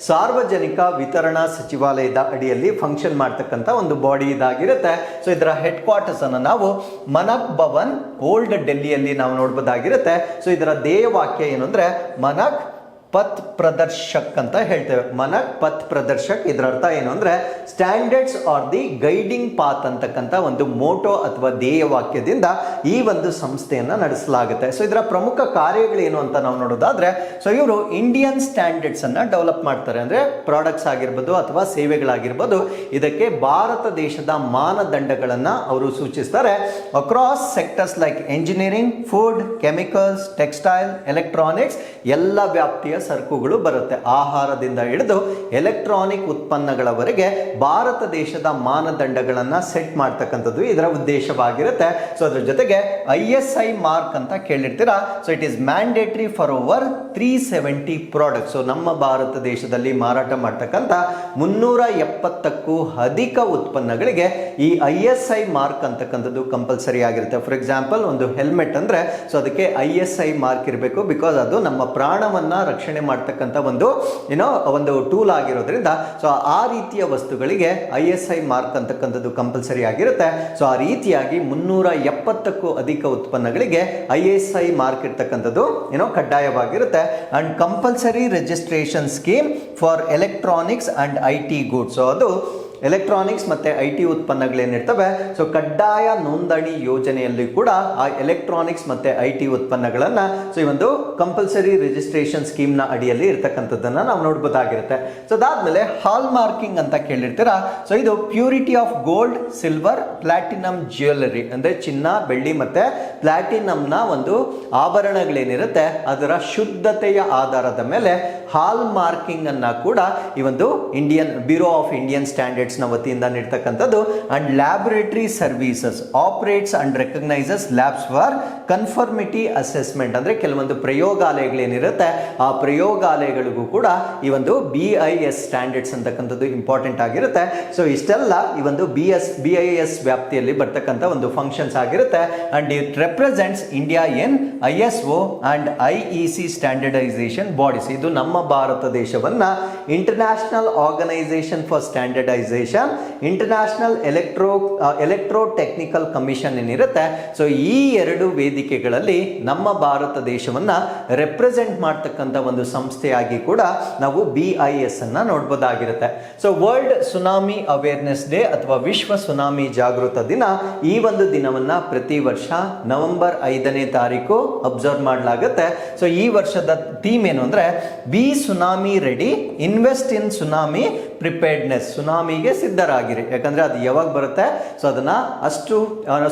ಸಾರ್ವಜನಿಕ ವಿತರಣಾ ಸಚಿವಾಲಯದ ಅಡಿಯಲ್ಲಿ ಫಂಕ್ಷನ್ ಮಾಡ್ತಕ್ಕಂಥ ಒಂದು ಬಾಡಿ ಇದಾಗಿರುತ್ತೆ. ಸೊ ಇದರ ಹೆಡ್ ಕ್ವಾರ್ಟರ್ಸನ್ನು ನಾವು ಮನಕ್ ಭವನ್ ಓಲ್ಡ್ ಡೆಲ್ಲಿಯಲ್ಲಿ ನಾವು ನೋಡ್ಬೋದಾಗಿರುತ್ತೆ. ಸೊ ಇದರ ಧ್ಯೇಯವಾಕ್ಯ ಏನು ಅಂದರೆ ಮನಕ್ ಪಥ್ ಪ್ರದರ್ಶಕ್ ಅಂತ ಹೇಳ್ತೇವೆ. ಮನಕ್ ಪಥ್ ಪ್ರದರ್ಶಕ್ ಇದರ ಅರ್ಥ ಏನು ಅಂದರೆ standards are the guiding path ಅಂತಕ್ಕಂಥ ಒಂದು ಮೋಟೋ ಅಥವಾ ಧ್ಯೇಯವಾಕ್ಯದಿಂದ ಈ ಒಂದು ಸಂಸ್ಥೆಯನ್ನ ನಡೆಸಲಾಗುತ್ತೆ. ಸೊ ಇದರ ಪ್ರಮುಖ ಕಾರ್ಯಗಳೇನು ಅಂತ ನಾವು ನೋಡೋದಾದ್ರೆ ಸೊ ಇವರು ಇಂಡಿಯನ್ ಸ್ಟ್ಯಾಂಡರ್ಡ್ಸ್ ಅನ್ನ ಡೆವಲಪ್ ಮಾಡ್ತಾರೆ. ಅಂದ್ರೆ ಪ್ರಾಡಕ್ಟ್ಸ್ ಆಗಿರ್ಬೋದು ಅಥವಾ ಸೇವೆಗಳಾಗಿರ್ಬೋದು, ಇದಕ್ಕೆ ಭಾರತ ದೇಶದ ಮಾನದಂಡಗಳನ್ನು ಅವರು ಸೂಚಿಸ್ತಾರೆ. Across sectors like engineering food chemicals textile electronics ಎಲ್ಲ ವ್ಯಾಪ್ತಿಯ ಸರಕುಗಳು ಬರುತ್ತೆ. ಆಹಾರದಿಂದ ಹಿಡಿದು ಎಲೆಕ್ಟ್ರಾನಿಕ್ ಉತ್ಪನ್ನಗಳವರೆಗೆ ಭಾರತ ದೇಶದ ಮಾನದಂಡಗಳನ್ನು ಸೆಟ್ ಮಾಡ್ತಕ್ಕಂಥದ್ದು ಇದರ ಉದ್ದೇಶವಾಗಿರುತ್ತೆ. ಸೊ ಅದ್ರ ಜೊತೆಗೆ ಐ ಎಸ್ ಐ ಮಾರ್ಕ್ ಅಂತ ಕೇಳಿರ್ತೀರಾ? So it is mandatory for over three seventy product so ನಮ್ಮ ಭಾರತ ದೇಶದಲ್ಲಿ ಮಾರಾಟ ಮಾಡ್ತಕ್ಕಂಥ ಮುನ್ನೂರ ಎಪ್ಪತ್ತಕ್ಕೂ ಅಧಿಕ ಉತ್ಪನ್ನಗಳಿಗೆ ಈ ಐ ಎಸ್ ಐ ಮಾರ್ಕ್ ಅಂತಕ್ಕಂಥದ್ದು ಕಂಪಲ್ಸರಿ ಆಗಿರುತ್ತೆ. ಫಾರ್ ಎಕ್ಸಾಂಪಲ್ ಒಂದು ಹೆಲ್ಮೆಟ್ ಅಂದ್ರೆ ಸೊ ಅದಕ್ಕೆ ಐ ಎಸ್ ಐ ಮಾರ್ಕ್ ಇರಬೇಕು ಬಿಕಾಸ್ ಅದು ನಮ್ಮ ಪ್ರಾಣವನ್ನು ರಕ್ಷಣೆ ಮಾಡ್ತಕ್ಕಂಥ ಒಂದು ಏನೋ ಒಂದು ಟೂಲ್ ಆಗಿರೋದ್ರಿಂದ ಸೊ ಆ ರೀತಿಯ ವಸ್ತುಗಳಿಗೆ ಐ ಎಸ್ ಐ ಮಾರ್ಕ್ ಅಂತಕ್ಕಂಥದ್ದು ಕಂಪಲ್ಸರಿ ಆಗಿರುತ್ತೆ. ಸೊ ಆ ರೀತಿಯಾಗಿ ಮುನ್ನೂರ ಎಪ್ಪತ್ತಕ್ಕೂ ಅಧಿಕ ಉತ್ಪನ್ನಗಳಿಗೆ ಐ ಎಸ್ ಐ ಮಾರ್ಕ್ ಇರ್ತಕ್ಕಂಥದ್ದು ಏನೋ ಕಡ್ಡಾಯವಾಗಿರುತ್ತೆ. And compulsory registration scheme for electronics and I T goods ಅದು ಎಲೆಕ್ಟ್ರಾನಿಕ್ಸ್ ಮತ್ತೆ ಐ ಟಿ ಉತ್ಪನ್ನಗಳೇನಿರ್ತವೆ ಸೊ ಕಡ್ಡಾಯ ನೋಂದಣಿ ಯೋಜನೆಯಲ್ಲಿ ಕೂಡ ಆ ಎಲೆಕ್ಟ್ರಾನಿಕ್ಸ್ ಮತ್ತೆ ಐ ಟಿ ಉತ್ಪನ್ನಗಳನ್ನ ಸೊ ಈ ಒಂದು ಕಂಪಲ್ಸರಿ ರಿಜಿಸ್ಟ್ರೇಷನ್ ಸ್ಕೀಮ್ನ ಅಡಿಯಲ್ಲಿ ಇರ್ತಕ್ಕಂಥದ್ದನ್ನ ನಾವು ನೋಡ್ಬೋದಾಗಿರುತ್ತೆ. ಸೊ ಅದಾದ್ಮೇಲೆ ಹಾಲ್ ಮಾರ್ಕಿಂಗ್ ಅಂತ ಕೇಳಿರ್ತೀರಾ ಸೊ ಇದು purity of gold silver platinum jewellery ಅಂದ್ರೆ ಚಿನ್ನ, ಬೆಳ್ಳಿ ಮತ್ತೆ ಪ್ಲಾಟಿನಮ್ನ ಒಂದು ಆಭರಣಗಳೇನಿರುತ್ತೆ, ಅದರ ಶುದ್ಧತೆಯ ಆಧಾರದ ಮೇಲೆ ಹಾಲ್ ಮಾರ್ಕಿಂಗ್ ಅನ್ನ ಕೂಡ ಈ ಒಂದು Indian bureau of Indian standards ನ ವತಿಯಿಂದ ನೀಡ್ತಕ್ಕಂಥದ್ದು and laboratory services operates and recognises labs for conformity assessment ಅಂದ್ರೆ ಕೆಲವೊಂದು ಪ್ರಯೋಗಾಲಯಗಳೇನಿರುತ್ತೆ, ಆ ಪ್ರಯೋಗಾಲಯಗಳಿಗೂ ಕೂಡ ಈ ಒಂದು ಬಿ ಐ ಎಸ್ ಸ್ಟ್ಯಾಂಡರ್ಡ್ಸ್ ಅಂತಕ್ಕಂಥದ್ದು ಇಂಪಾರ್ಟೆಂಟ್ ಆಗಿರುತ್ತೆ. ಸೊ ಇಷ್ಟೆಲ್ಲ ಈ ಒಂದು B S B I S ವ್ಯಾಪ್ತಿಯಲ್ಲಿ ಬರ್ತಕ್ಕಂಥ ಒಂದು ಫಂಕ್ಷನ್ಸ್ ಆಗಿರುತ್ತೆ. And it represents India in I S O and I E C standardisation bodies ಇದು ನಮ್ಮ ಭಾರತ ದೇಶವನ್ನ international organisation for standardisation international electro electro technical commission ಏನಿರುತ್ತೆ ಸೊ ಈ ಎರಡು ವೇದಿಕೆಗಳಲ್ಲಿ ನಮ್ಮ ಭಾರತ ದೇಶವನ್ನ ರೆಪ್ರೆಸೆಂಟ್ ಮಾಡ್ತಕ್ಕಂಥ ಒಂದು ಸಂಸ್ಥೆಯಾಗಿ ಕೂಡ ನಾವು ಬಿ ಐ ಎಸ್ ಅನ್ನು ನೋಡ್ಬೋದಾಗಿರುತ್ತೆ. So world tsunami awareness day ಅಥವಾ ವಿಶ್ವ ಸುನಾಮಿ ಜಾಗೃತ ದಿನ ಈ ಒಂದು ದಿನವನ್ನು ಪ್ರತಿ ವರ್ಷ ನವೆಂಬರ್ ಐದನೇ ತಾರೀಕು ಅಬ್ಸರ್ವ್ ಮಾಡಲಾಗುತ್ತೆ. ಸೊ ಈ ವರ್ಷದ ಥೀಮ್ ಏನು ಅಂದರೆ be tsunami ready invest in tsunami preparedness ಸುನಾಮಿಗೆ ಸಿದ್ಧರಾಗಿರಿ. ಯಾಕಂದ್ರೆ ಅದು ಯಾವಾಗ ಬರುತ್ತೆ? ಸೊ ಅದನ್ನ ಅಷ್ಟು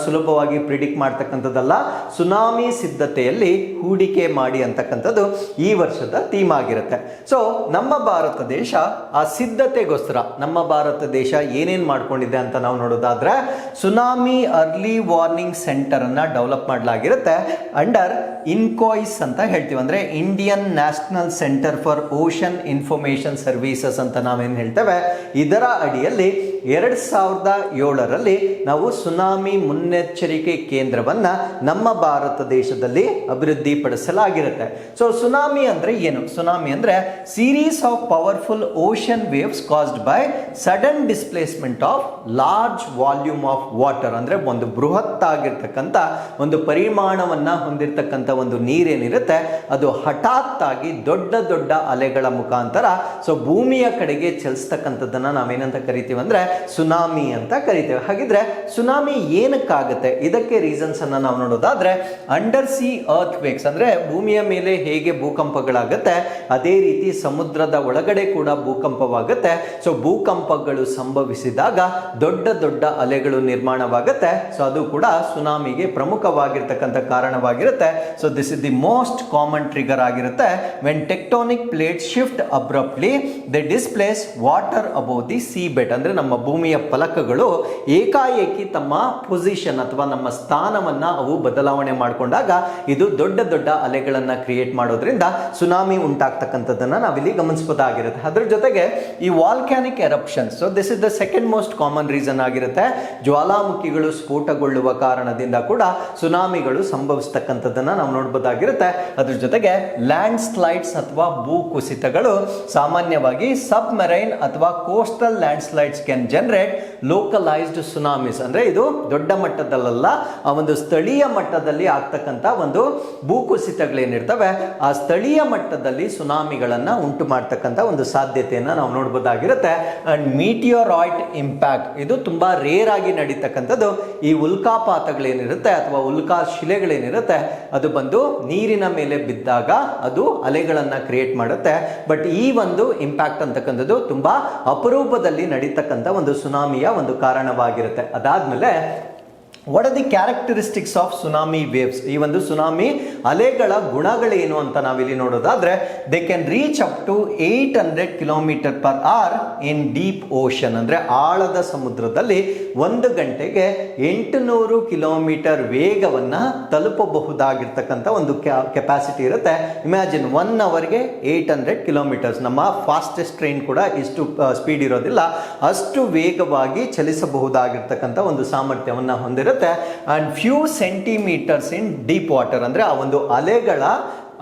ಸುಲಭವಾಗಿ ಪ್ರಿಡಿಕ್ಟ್ ಮಾಡ್ತಕ್ಕಂಥದ್ದಲ್ಲ. ಸುನಾಮಿ ಸಿದ್ಧತೆಯಲ್ಲಿ ಹೂಡಿಕೆ ಮಾಡಿ ಅಂತಕ್ಕಂಥದ್ದು ಈ ವರ್ಷದ ಥೀಮ್ ಆಗಿರುತ್ತೆ. ಸೊ ನಮ್ಮ ಭಾರತ ದೇಶ ಆ ಸಿದ್ಧತೆಗೋಸ್ಕರ, ನಮ್ಮ ಭಾರತ ದೇಶ ಏನೇನು ಮಾಡ್ಕೊಂಡಿದೆ ಅಂತ ನಾವು ನೋಡೋದಾದ್ರೆ, ಸುನಾಮಿ ಅರ್ಲಿ ವಾರ್ನಿಂಗ್ ಸೆಂಟರ್ ಅನ್ನ ಡೆವಲಪ್ ಮಾಡಲಾಗಿರುತ್ತೆ. ಅಂಡರ್ ಇನ್ಕಾಯ್ಸ್ ಅಂತ ಹೇಳ್ತೀವಿ. ಅಂದರೆ Indian national centre for ocean information services ಅಂತ ನಾವೇನು ಹೇಳ್ತೇವೆ. ಇದರ ಅಡಿಯಲ್ಲಿ ಎರಡ್ ಸಾವಿರದ ಏಳರಲ್ಲಿ ನಾವು ಸುನಾಮಿ ಮುನ್ನೆಚ್ಚರಿಕೆ ಕೇಂದ್ರವನ್ನು ನಮ್ಮ ಭಾರತ ದೇಶದಲ್ಲಿ ಅಭಿವೃದ್ಧಿಪಡಿಸಲಾಗಿರುತ್ತೆ. ಸೊ ಸುನಾಮಿ ಅಂದರೆ ಏನು? ಸುನಾಮಿ ಅಂದರೆ series of powerful ocean waves caused by sudden displacement of large volume of water ಅಂದರೆ ಒಂದು ಬೃಹತ್ ಆಗಿರ್ತಕ್ಕಂಥ ಒಂದು ಪರಿಮಾಣವನ್ನು ಹೊಂದಿರತಕ್ಕಂಥ ಒಂದು ನೀರೇನಿರುತ್ತೆ, ಅದು ಹಠಾತ್ ದೊಡ್ಡ ದೊಡ್ಡ ಅಲೆಗಳ ಮುಖಾಂತರ ಸೊ ಭೂಮಿಯ ಕಡೆಗೆ ಚಲಿಸ್ತಕ್ಕಂಥದ್ದನ್ನು ನಾವೇನಂತ ಕರಿತೀವಿ ಅಂದ್ರೆ ಸುನಾಮಿ ಅಂತ ಕರಿತೇವೆ. ಹಾಗಿದ್ರೆ ಸುನಾಮಿ ಏನಕ್ಕಾಗುತ್ತೆ? ಇದಕ್ಕೆ ರೀಸನ್ಸ್ ಅನ್ನ ನಾವು ನೋಡೋದಾದ್ರೆ ಅಂಡರ್ ಸಿ ಅರ್ತ್ ವೇಕ್ಸ್ ಅಂದ್ರೆ ಭೂಮಿಯ ಮೇಲೆ ಹೇಗೆ ಭೂಕಂಪಗಳಾಗುತ್ತೆ, ಅದೇ ರೀತಿ ಸಮುದ್ರದ ಒಳಗಡೆ ಕೂಡ ಭೂಕಂಪವಾಗುತ್ತೆ. ಸೊ ಭೂಕಂಪಗಳು ಸಂಭವಿಸಿದಾಗ ದೊಡ್ಡ ದೊಡ್ಡ ಅಲೆಗಳು ನಿರ್ಮಾಣವಾಗುತ್ತೆ. ಸೊ ಅದು ಕೂಡ ಸುನಾಮಿಗೆ ಪ್ರಮುಖವಾಗಿರ್ತಕ್ಕಂಥ ಕಾರಣವಾಗಿರುತ್ತೆ. So this is the most common trigger ಆಗಿರುತ್ತೆ. When tectonic plate shift abruptly they displace water above the seabed ಅಂದ್ರೆ ನಮ್ಮ ಭೂಮಿಯ ಫಲಕಗಳು ಏಕಾಏಕಿ ತಮ್ಮ ಪೊಸಿಷನ್ ಅಥವಾ ನಮ್ಮ ಸ್ಥಾನವನ್ನು ಅವು ಬದಲಾವಣೆ ಮಾಡಿಕೊಂಡಾಗ ಇದು ದೊಡ್ಡ ದೊಡ್ಡ ಅಲೆಗಳನ್ನು ಕ್ರಿಯೇಟ್ ಮಾಡೋದ್ರಿಂದ ಸುನಾಮಿ ಉಂಟಾಗ್ತಕ್ಕಂಥದ್ದನ್ನು ನಾವಿಲ್ಲಿ ಗಮನಿಸಬಹುದಾಗಿರುತ್ತೆ ಅದ್ರ ಜೊತೆಗೆ ಈ volcanic eruption so this is the second most common reason ಆಗಿರುತ್ತೆ. ಜ್ವಾಲಾಮುಖಿಗಳು ಸ್ಫೋಟಗೊಳ್ಳುವ ಕಾರಣದಿಂದ ಕೂಡ ಸುನಾಮಿಗಳು ಸಂಭವಿಸ್ತಕ್ಕಂಥದ್ದನ್ನು ನಾವು ನೋಡಬಹುದಾಗಿರುತ್ತೆ ಅದ್ರ ಜೊತೆಗೆ ಲ್ಯಾಂಡ್ ಸ್ಲೈಡ್ಸ್ ಅಥವಾ ಭೂ ಕುಸಿತಗಳು ಸಾಮಾನ್ಯವಾಗಿ ಸಬ್ ಮೆರೈನ್ ಅಥವಾ coastal landslides can generate localised tsunamis ಅಂದರೆ ಇದು ದೊಡ್ಡ ಮಟ್ಟದಲ್ಲ ಆ ಒಂದು ಸ್ಥಳೀಯ ಮಟ್ಟದಲ್ಲಿ ಆಗ್ತಕ್ಕಂಥ ಒಂದು ಭೂಕುಸಿತಗಳೇನಿರ್ತವೆ, ಆ ಸ್ಥಳೀಯ ಮಟ್ಟದಲ್ಲಿ ಸುನಾಮಿಗಳನ್ನು ಉಂಟು ಮಾಡ್ತಕ್ಕಂಥ ಒಂದು ಸಾಧ್ಯತೆಯನ್ನು ನಾವು ನೋಡ್ಬೋದಾಗಿರುತ್ತೆ. ಅಂಡ್ ಮೀಟಿಯೋರಾಯ್ಡ್ ಇಂಪ್ಯಾಕ್ಟ್ ಇದು ತುಂಬ ರೇರ್ ಆಗಿ ನಡೀತಕ್ಕಂಥದ್ದು. ಈ ಉಲ್ಕಾಪಾತಗಳೇನಿರುತ್ತೆ ಅಥವಾ ಉಲ್ಕಾ ಶಿಲೆಗಳೇನಿರುತ್ತೆ, ಅದು ಬಂದು ನೀರಿನ ಮೇಲೆ ಬಿದ್ದಾಗ ಅದು ಅಲೆಗಳನ್ನು ಕ್ರಿಯೇಟ್ ಮಾಡುತ್ತೆ. ಬಟ್ ಈ ಒಂದು ಇಂಪ್ಯಾಕ್ಟ್ ಅಂತಕ್ಕಂಥದ್ದು ತುಂಬ ಅಪರೂಪದಲ್ಲಿ ನಡೀತಕ್ಕಂಥ ಒಂದು ಸುನಾಮಿಯ ಒಂದು ಕಾರಣವಾಗಿರುತ್ತೆ. ಅದಾದ್ಮೇಲೆ what are the characteristics of tsunami waves ಈ ಒಂದು ಸುನಾಮಿ ಅಲೆಗಳ ಗುಣಗಳೇನು ಅಂತ ನಾವಿಲ್ಲಿ ನೋಡೋದಾದ್ರೆ they can reach up to eight hundred kilometre per hour in deep ocean ಅಂದ್ರೆ ಆಳದ ಸಮುದ್ರದಲ್ಲಿ ಒಂದು ಗಂಟೆಗೆ ಎಂಟುನೂರು ಕಿಲೋಮೀಟರ್ ವೇಗವನ್ನ ತಲುಪಬಹುದಾಗಿರ್ತಕ್ಕಂಥ ಒಂದು ಕೆಪಾಸಿಟಿ ಇರುತ್ತೆ. ಇಮ್ಯಾಜಿನ್ ಒನ್ ಅವರ್ಗೆ ಏಟ್ ಹಂಡ್ರೆಡ್ ಕಿಲೋಮೀಟರ್ಸ್ ನಮ್ಮ ಫಾಸ್ಟೆಸ್ಟ್ ಟ್ರೈನ್ ಕೂಡ ಇಷ್ಟು ಸ್ಪೀಡ್ ಇರೋದಿಲ್ಲ. ಅಷ್ಟು ವೇಗವಾಗಿ ಚಲಿಸಬಹುದಾಗಿರ್ತಕ್ಕಂಥ ಒಂದು ಸಾಮರ್ಥ್ಯವನ್ನ ಹೊಂದಿರುತ್ತೆ and few centimetres in deep water ಅಂದರೆ ಆ ಒಂದು ಅಲೆಗಳ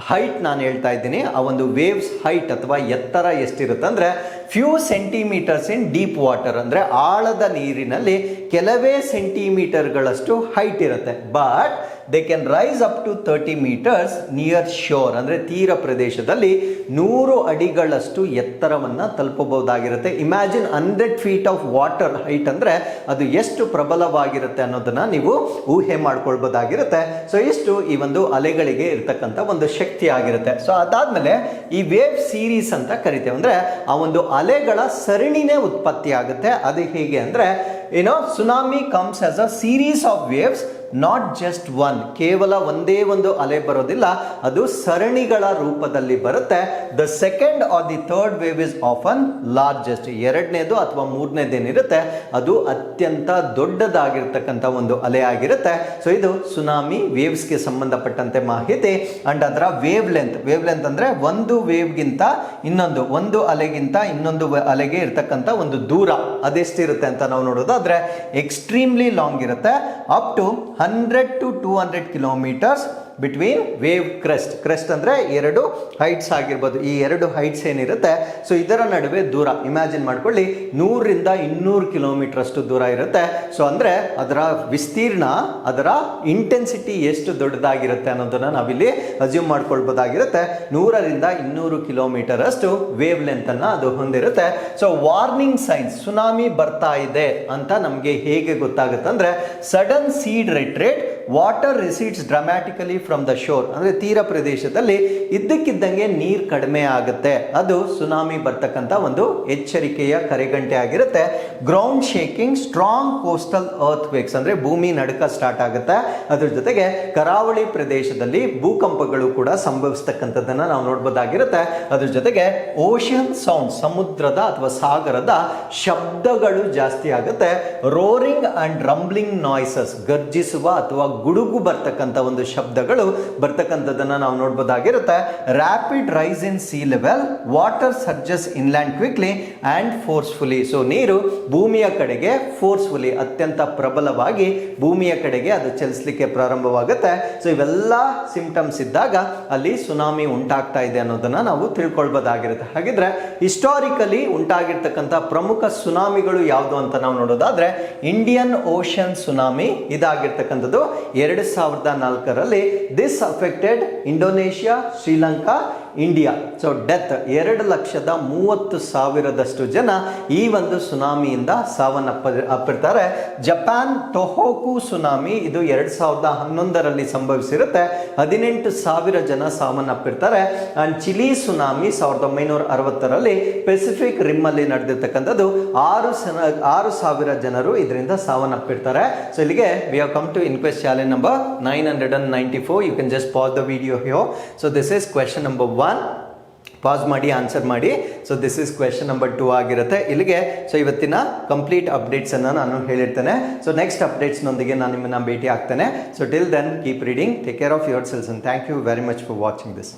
ಹೈಟ್ ನಾನು ಹೇಳ್ತಾ ಇದ್ದೀನಿ. ಆ ಒಂದು ವೇವ್ಸ್ ಹೈಟ್ ಅಥವಾ ಎತ್ತರ ಎಷ್ಟಿರುತ್ತೆ ಅಂದ್ರೆ few centimetres in deep water ಅಂದರೆ ಆಳದ ನೀರಿನಲ್ಲಿ ಕೆಲವೇ ಸೆಂಟಿಮೀಟರ್ಗಳಷ್ಟು ಹೈಟ್ ಇರುತ್ತೆ. But they can rise up to thirty metres near shore ಅಂದರೆ ತೀರ ಪ್ರದೇಶದಲ್ಲಿ ನೂರು ಅಡಿಗಳಷ್ಟು ಎತ್ತರವನ್ನು ತಲುಪಬಹುದಾಗಿರುತ್ತೆ. Imagine hundred feet of water height ಅಂದರೆ ಅದು ಎಷ್ಟು ಪ್ರಬಲವಾಗಿರುತ್ತೆ ಅನ್ನೋದನ್ನು ನೀವು ಊಹೆ ಮಾಡ್ಕೊಳ್ಬೋದಾಗಿರುತ್ತೆ ಸೊ ಇಷ್ಟು ಈ ಒಂದು ಅಲೆಗಳಿಗೆ ಇರ್ತಕ್ಕಂಥ ಒಂದು ಶಕ್ತಿ ಆಗಿರುತ್ತೆ ಸೊ ಅದಾದಮೇಲೆ ಈ ವೇವ್ ಸೀರೀಸ್ ಅಂತ ಕರಿತೇವೆ. ಅಂದರೆ ಆ ಒಂದು ಅಲೆಗಳ ಸರಣಿನೇ ಉತ್ಪತ್ತಿ ಆಗುತ್ತೆ ಅದು ಹೇಗೆ ಅಂದ್ರೆ ಏನೋ tsunami comes as a series of waves not just one ಕೇವಲ ಒಂದೇ ಒಂದು ಅಲೆ ಬರೋದಿಲ್ಲ, ಅದು ಸರಣಿಗಳ ರೂಪದಲ್ಲಿ ಬರುತ್ತೆ. The second or the third wave is often largest ಎರಡನೇದು ಅಥವಾ ಮೂರನೇದೇನಿರುತ್ತೆ, ಅದು ಅತ್ಯಂತ ದೊಡ್ಡದಾಗಿರ್ತಕ್ಕಂಥ ಒಂದು ಅಲೆ ಆಗಿರುತ್ತೆ. ಸೊ ಇದು ಸುನಾಮಿ ವೇವ್ಸ್ಗೆ ಸಂಬಂಧಪಟ್ಟಂತೆ ಮಾಹಿತಿ. ಅಂಡ್ ಅದರ ವೇವ್ ಲೆಂತ್ ವೇವ್ ಲೆಂತ್ ಅಂದರೆ ಒಂದು ವೇವ್ಗಿಂತ ಇನ್ನೊಂದು, ಒಂದು ಅಲೆಗಿಂತ ಇನ್ನೊಂದು ಅಲೆಗೆ ಇರ್ತಕ್ಕಂಥ ಒಂದು ದೂರ. ಅದೆಷ್ಟಿರುತ್ತೆ ಅಂತ ನಾವು ನೋಡೋದಾದ್ರೆ ಎಕ್ಸ್ಟ್ರೀಮ್ಲಿ ಲಾಂಗ್ ಇರುತ್ತೆ. Up to hundred to two hundred kilometres between wave crest crest ಅಂದರೆ ಎರಡು ಹೈಟ್ಸ್ ಆಗಿರ್ಬೋದು. ಈ ಎರಡು ಹೈಟ್ಸ್ ಏನಿರುತ್ತೆ? ಸೊ ಇದರ ನಡುವೆ ದೂರ. ಇಮ್ಯಾಜಿನ್ ಮಾಡ್ಕೊಳ್ಳಿ. ನೂರರಿಂದ ಇನ್ನೂರು ಕಿಲೋಮೀಟರ್ ಅಷ್ಟು ದೂರ ಇರುತ್ತೆ. ಸೊ ಅಂದರೆ ಅದರ ವಿಸ್ತೀರ್ಣ, ಅದರ ಇಂಟೆನ್ಸಿಟಿ ಎಷ್ಟು ದೊಡ್ಡದಾಗಿರುತ್ತೆ ಅನ್ನೋದನ್ನು ನಾವಿಲ್ಲಿ ಅಸ್ಯೂಮ್ ಮಾಡ್ಕೊಳ್ಬೋದಾಗಿರುತ್ತೆ. ನೂರರಿಂದ ಇನ್ನೂರು ಕಿಲೋಮೀಟರ್ ಅಷ್ಟು ವೇವ್ ಲೆಂತನ್ನು ಅದು ಹೊಂದಿರುತ್ತೆ. ಸೊ ವಾರ್ನಿಂಗ್ ಸೈನ್ಸ್ ಸುನಾಮಿ ಬರ್ತಾ ಇದೆ ಅಂತ ನಮಗೆ ಹೇಗೆ ಗೊತ್ತಾಗುತ್ತೆ ಅಂದರೆ sudden sea retreat water recedes dramatically from the shore ಅಂದರೆ ತೀರ ಪ್ರದೇಶದಲ್ಲಿ ಇದ್ದಕ್ಕಿದ್ದಂಗೆ ನೀರು ಕಡಿಮೆ ಆಗುತ್ತೆ. ಅದು ಸುನಾಮಿ ಬರ್ತಕ್ಕಂಥ ಒಂದು ಎಚ್ಚರಿಕೆಯ ಕರೆಗಂಟೆ ಆಗಿರುತ್ತೆ. Ground shaking strong coastal earthquakes ಅಂದರೆ ಭೂಮಿ ನಡುಕ ಸ್ಟಾರ್ಟ್ ಆಗುತ್ತೆ. ಅದ್ರ ಜೊತೆಗೆ ಕರಾವಳಿ ಪ್ರದೇಶದಲ್ಲಿ ಭೂಕಂಪಗಳು ಕೂಡ ಸಂಭವಿಸ್ತಕ್ಕಂಥದ್ದನ್ನು ನಾವು ನೋಡ್ಬೋದಾಗಿರುತ್ತೆ. ಅದ್ರ ಜೊತೆಗೆ ಓಷನ್ ಸೌಂಡ್ ಸಮುದ್ರದ ಅಥವಾ ಸಾಗರದ ಶಬ್ದಗಳು ಜಾಸ್ತಿ ಆಗುತ್ತೆ. ರೋರಿಂಗ್ ಅಂಡ್ ರಂಬ್ಲಿಂಗ್ ನಾಯ್ಸಸ್ ಗರ್ಜಿಸುವ ಅಥವಾ ಗುಡುಗು ಬರ್ತಕ್ಕಂಥ ಒಂದು ಶಬ್ದಗಳು ಬರ್ತಕ್ಕಂಥದ್ದನ್ನು ನಾವು ನೋಡ್ಬೋದಾಗಿರುತ್ತೆ. Rapid rise in sea level water surges inland quickly and forcefully so ನೀರು ಭೂಮಿಯ ಕಡೆಗೆ ಫೋರ್ಸ್ಫುಲಿ ಅತ್ಯಂತ ಪ್ರಬಲವಾಗಿ ಭೂಮಿಯ ಕಡೆಗೆ ಅದು ಚಲಿಸಲಿಕ್ಕೆ ಪ್ರಾರಂಭವಾಗುತ್ತೆ. ಸೊ ಇವೆಲ್ಲ ಸಿಂಪ್ಟಮ್ಸ್ ಇದ್ದಾಗ ಅಲ್ಲಿ ಸುನಾಮಿ ಉಂಟಾಗ್ತಾ ಇದೆ ಅನ್ನೋದನ್ನು ನಾವು ತಿಳ್ಕೊಳ್ಬೋದಾಗಿರುತ್ತೆ. ಹಾಗಿದ್ರೆ ಹಿಸ್ಟಾರಿಕಲಿ ಉಂಟಾಗಿರ್ತಕ್ಕಂಥ ಪ್ರಮುಖ ಸುನಾಮಿಗಳು ಯಾವುದು ಅಂತ ನಾವು ನೋಡೋದಾದ್ರೆ ಇಂಡಿಯನ್ ಓಷನ್ ಸುನಾಮಿ ಇದಾಗಿರ್ತಕ್ಕಂಥದ್ದು ಎರಡು ಸಾವಿರದ ನಾಲ್ಕರಲ್ಲಿ this affected Indonesia Sri Lanka India so death ಎರಡು ಲಕ್ಷದ ಮೂವತ್ತು ಸಾವಿರದಷ್ಟು ಜನ ಈ ಒಂದು ಸುನಾಮಿಯಿಂದ ಸಾವನ್ನಪ್ಪ, ಅಪ್ಪಿರ್ತಾರೆ. ಜಪಾನ್ ಟೊಹೋಕು ಸುನಾಮಿ ಇದು ಎರಡು ಸಾವಿರದ ಹನ್ನೊಂದರಲ್ಲಿ ಸಂಭವಿಸಿರುತ್ತೆ. ಹದಿನೆಂಟು ಸಾವಿರ ಜನ ಸಾವನ್ನಪ್ಪಿರ್ತಾರೆ. ಆ್ಯಂಡ್ ಚಿಲಿ ಸುನಾಮಿ ಸಾವಿರದ ಒಂಬೈನೂರ ಅರವತ್ತರಲ್ಲಿ ಪೆಸಿಫಿಕ್ ರಿಮ್ಮಲ್ಲಿ ನಡೆದಿರ್ತಕ್ಕಂಥದ್ದು. ಆರು ಸನ, ಆರು ಸಾವಿರ ಜನರು ಇದರಿಂದ ಸಾವನ್ನಪ್ಪಿರ್ತಾರೆ. ಸೊ ಇಲ್ಲಿಗೆ we have come to inquest challenge number nine hundred and ninety four you can just pause the video ಹ್ಯೋ so this is question number one pause ಮಾಡಿ ಆನ್ಸರ್ ಮಾಡಿ. So this is question number two ಆಗಿರುತ್ತೆ. ಇಲ್ಲಿಗೆ so ಇವತ್ತಿನ complete ಅಪ್ಡೇಟ್ಸನ್ನು ನಾನು ಹೇಳಿರ್ತೇನೆ. So next ಅಪ್ಡೇಟ್ಸ್ನೊಂದಿಗೆ ನಾನು ನಿಮ್ಮನ್ನು ಭೇಟಿ ಆಗ್ತೇನೆ. So till then keep reading take care of yourselves and thank you very much for watching this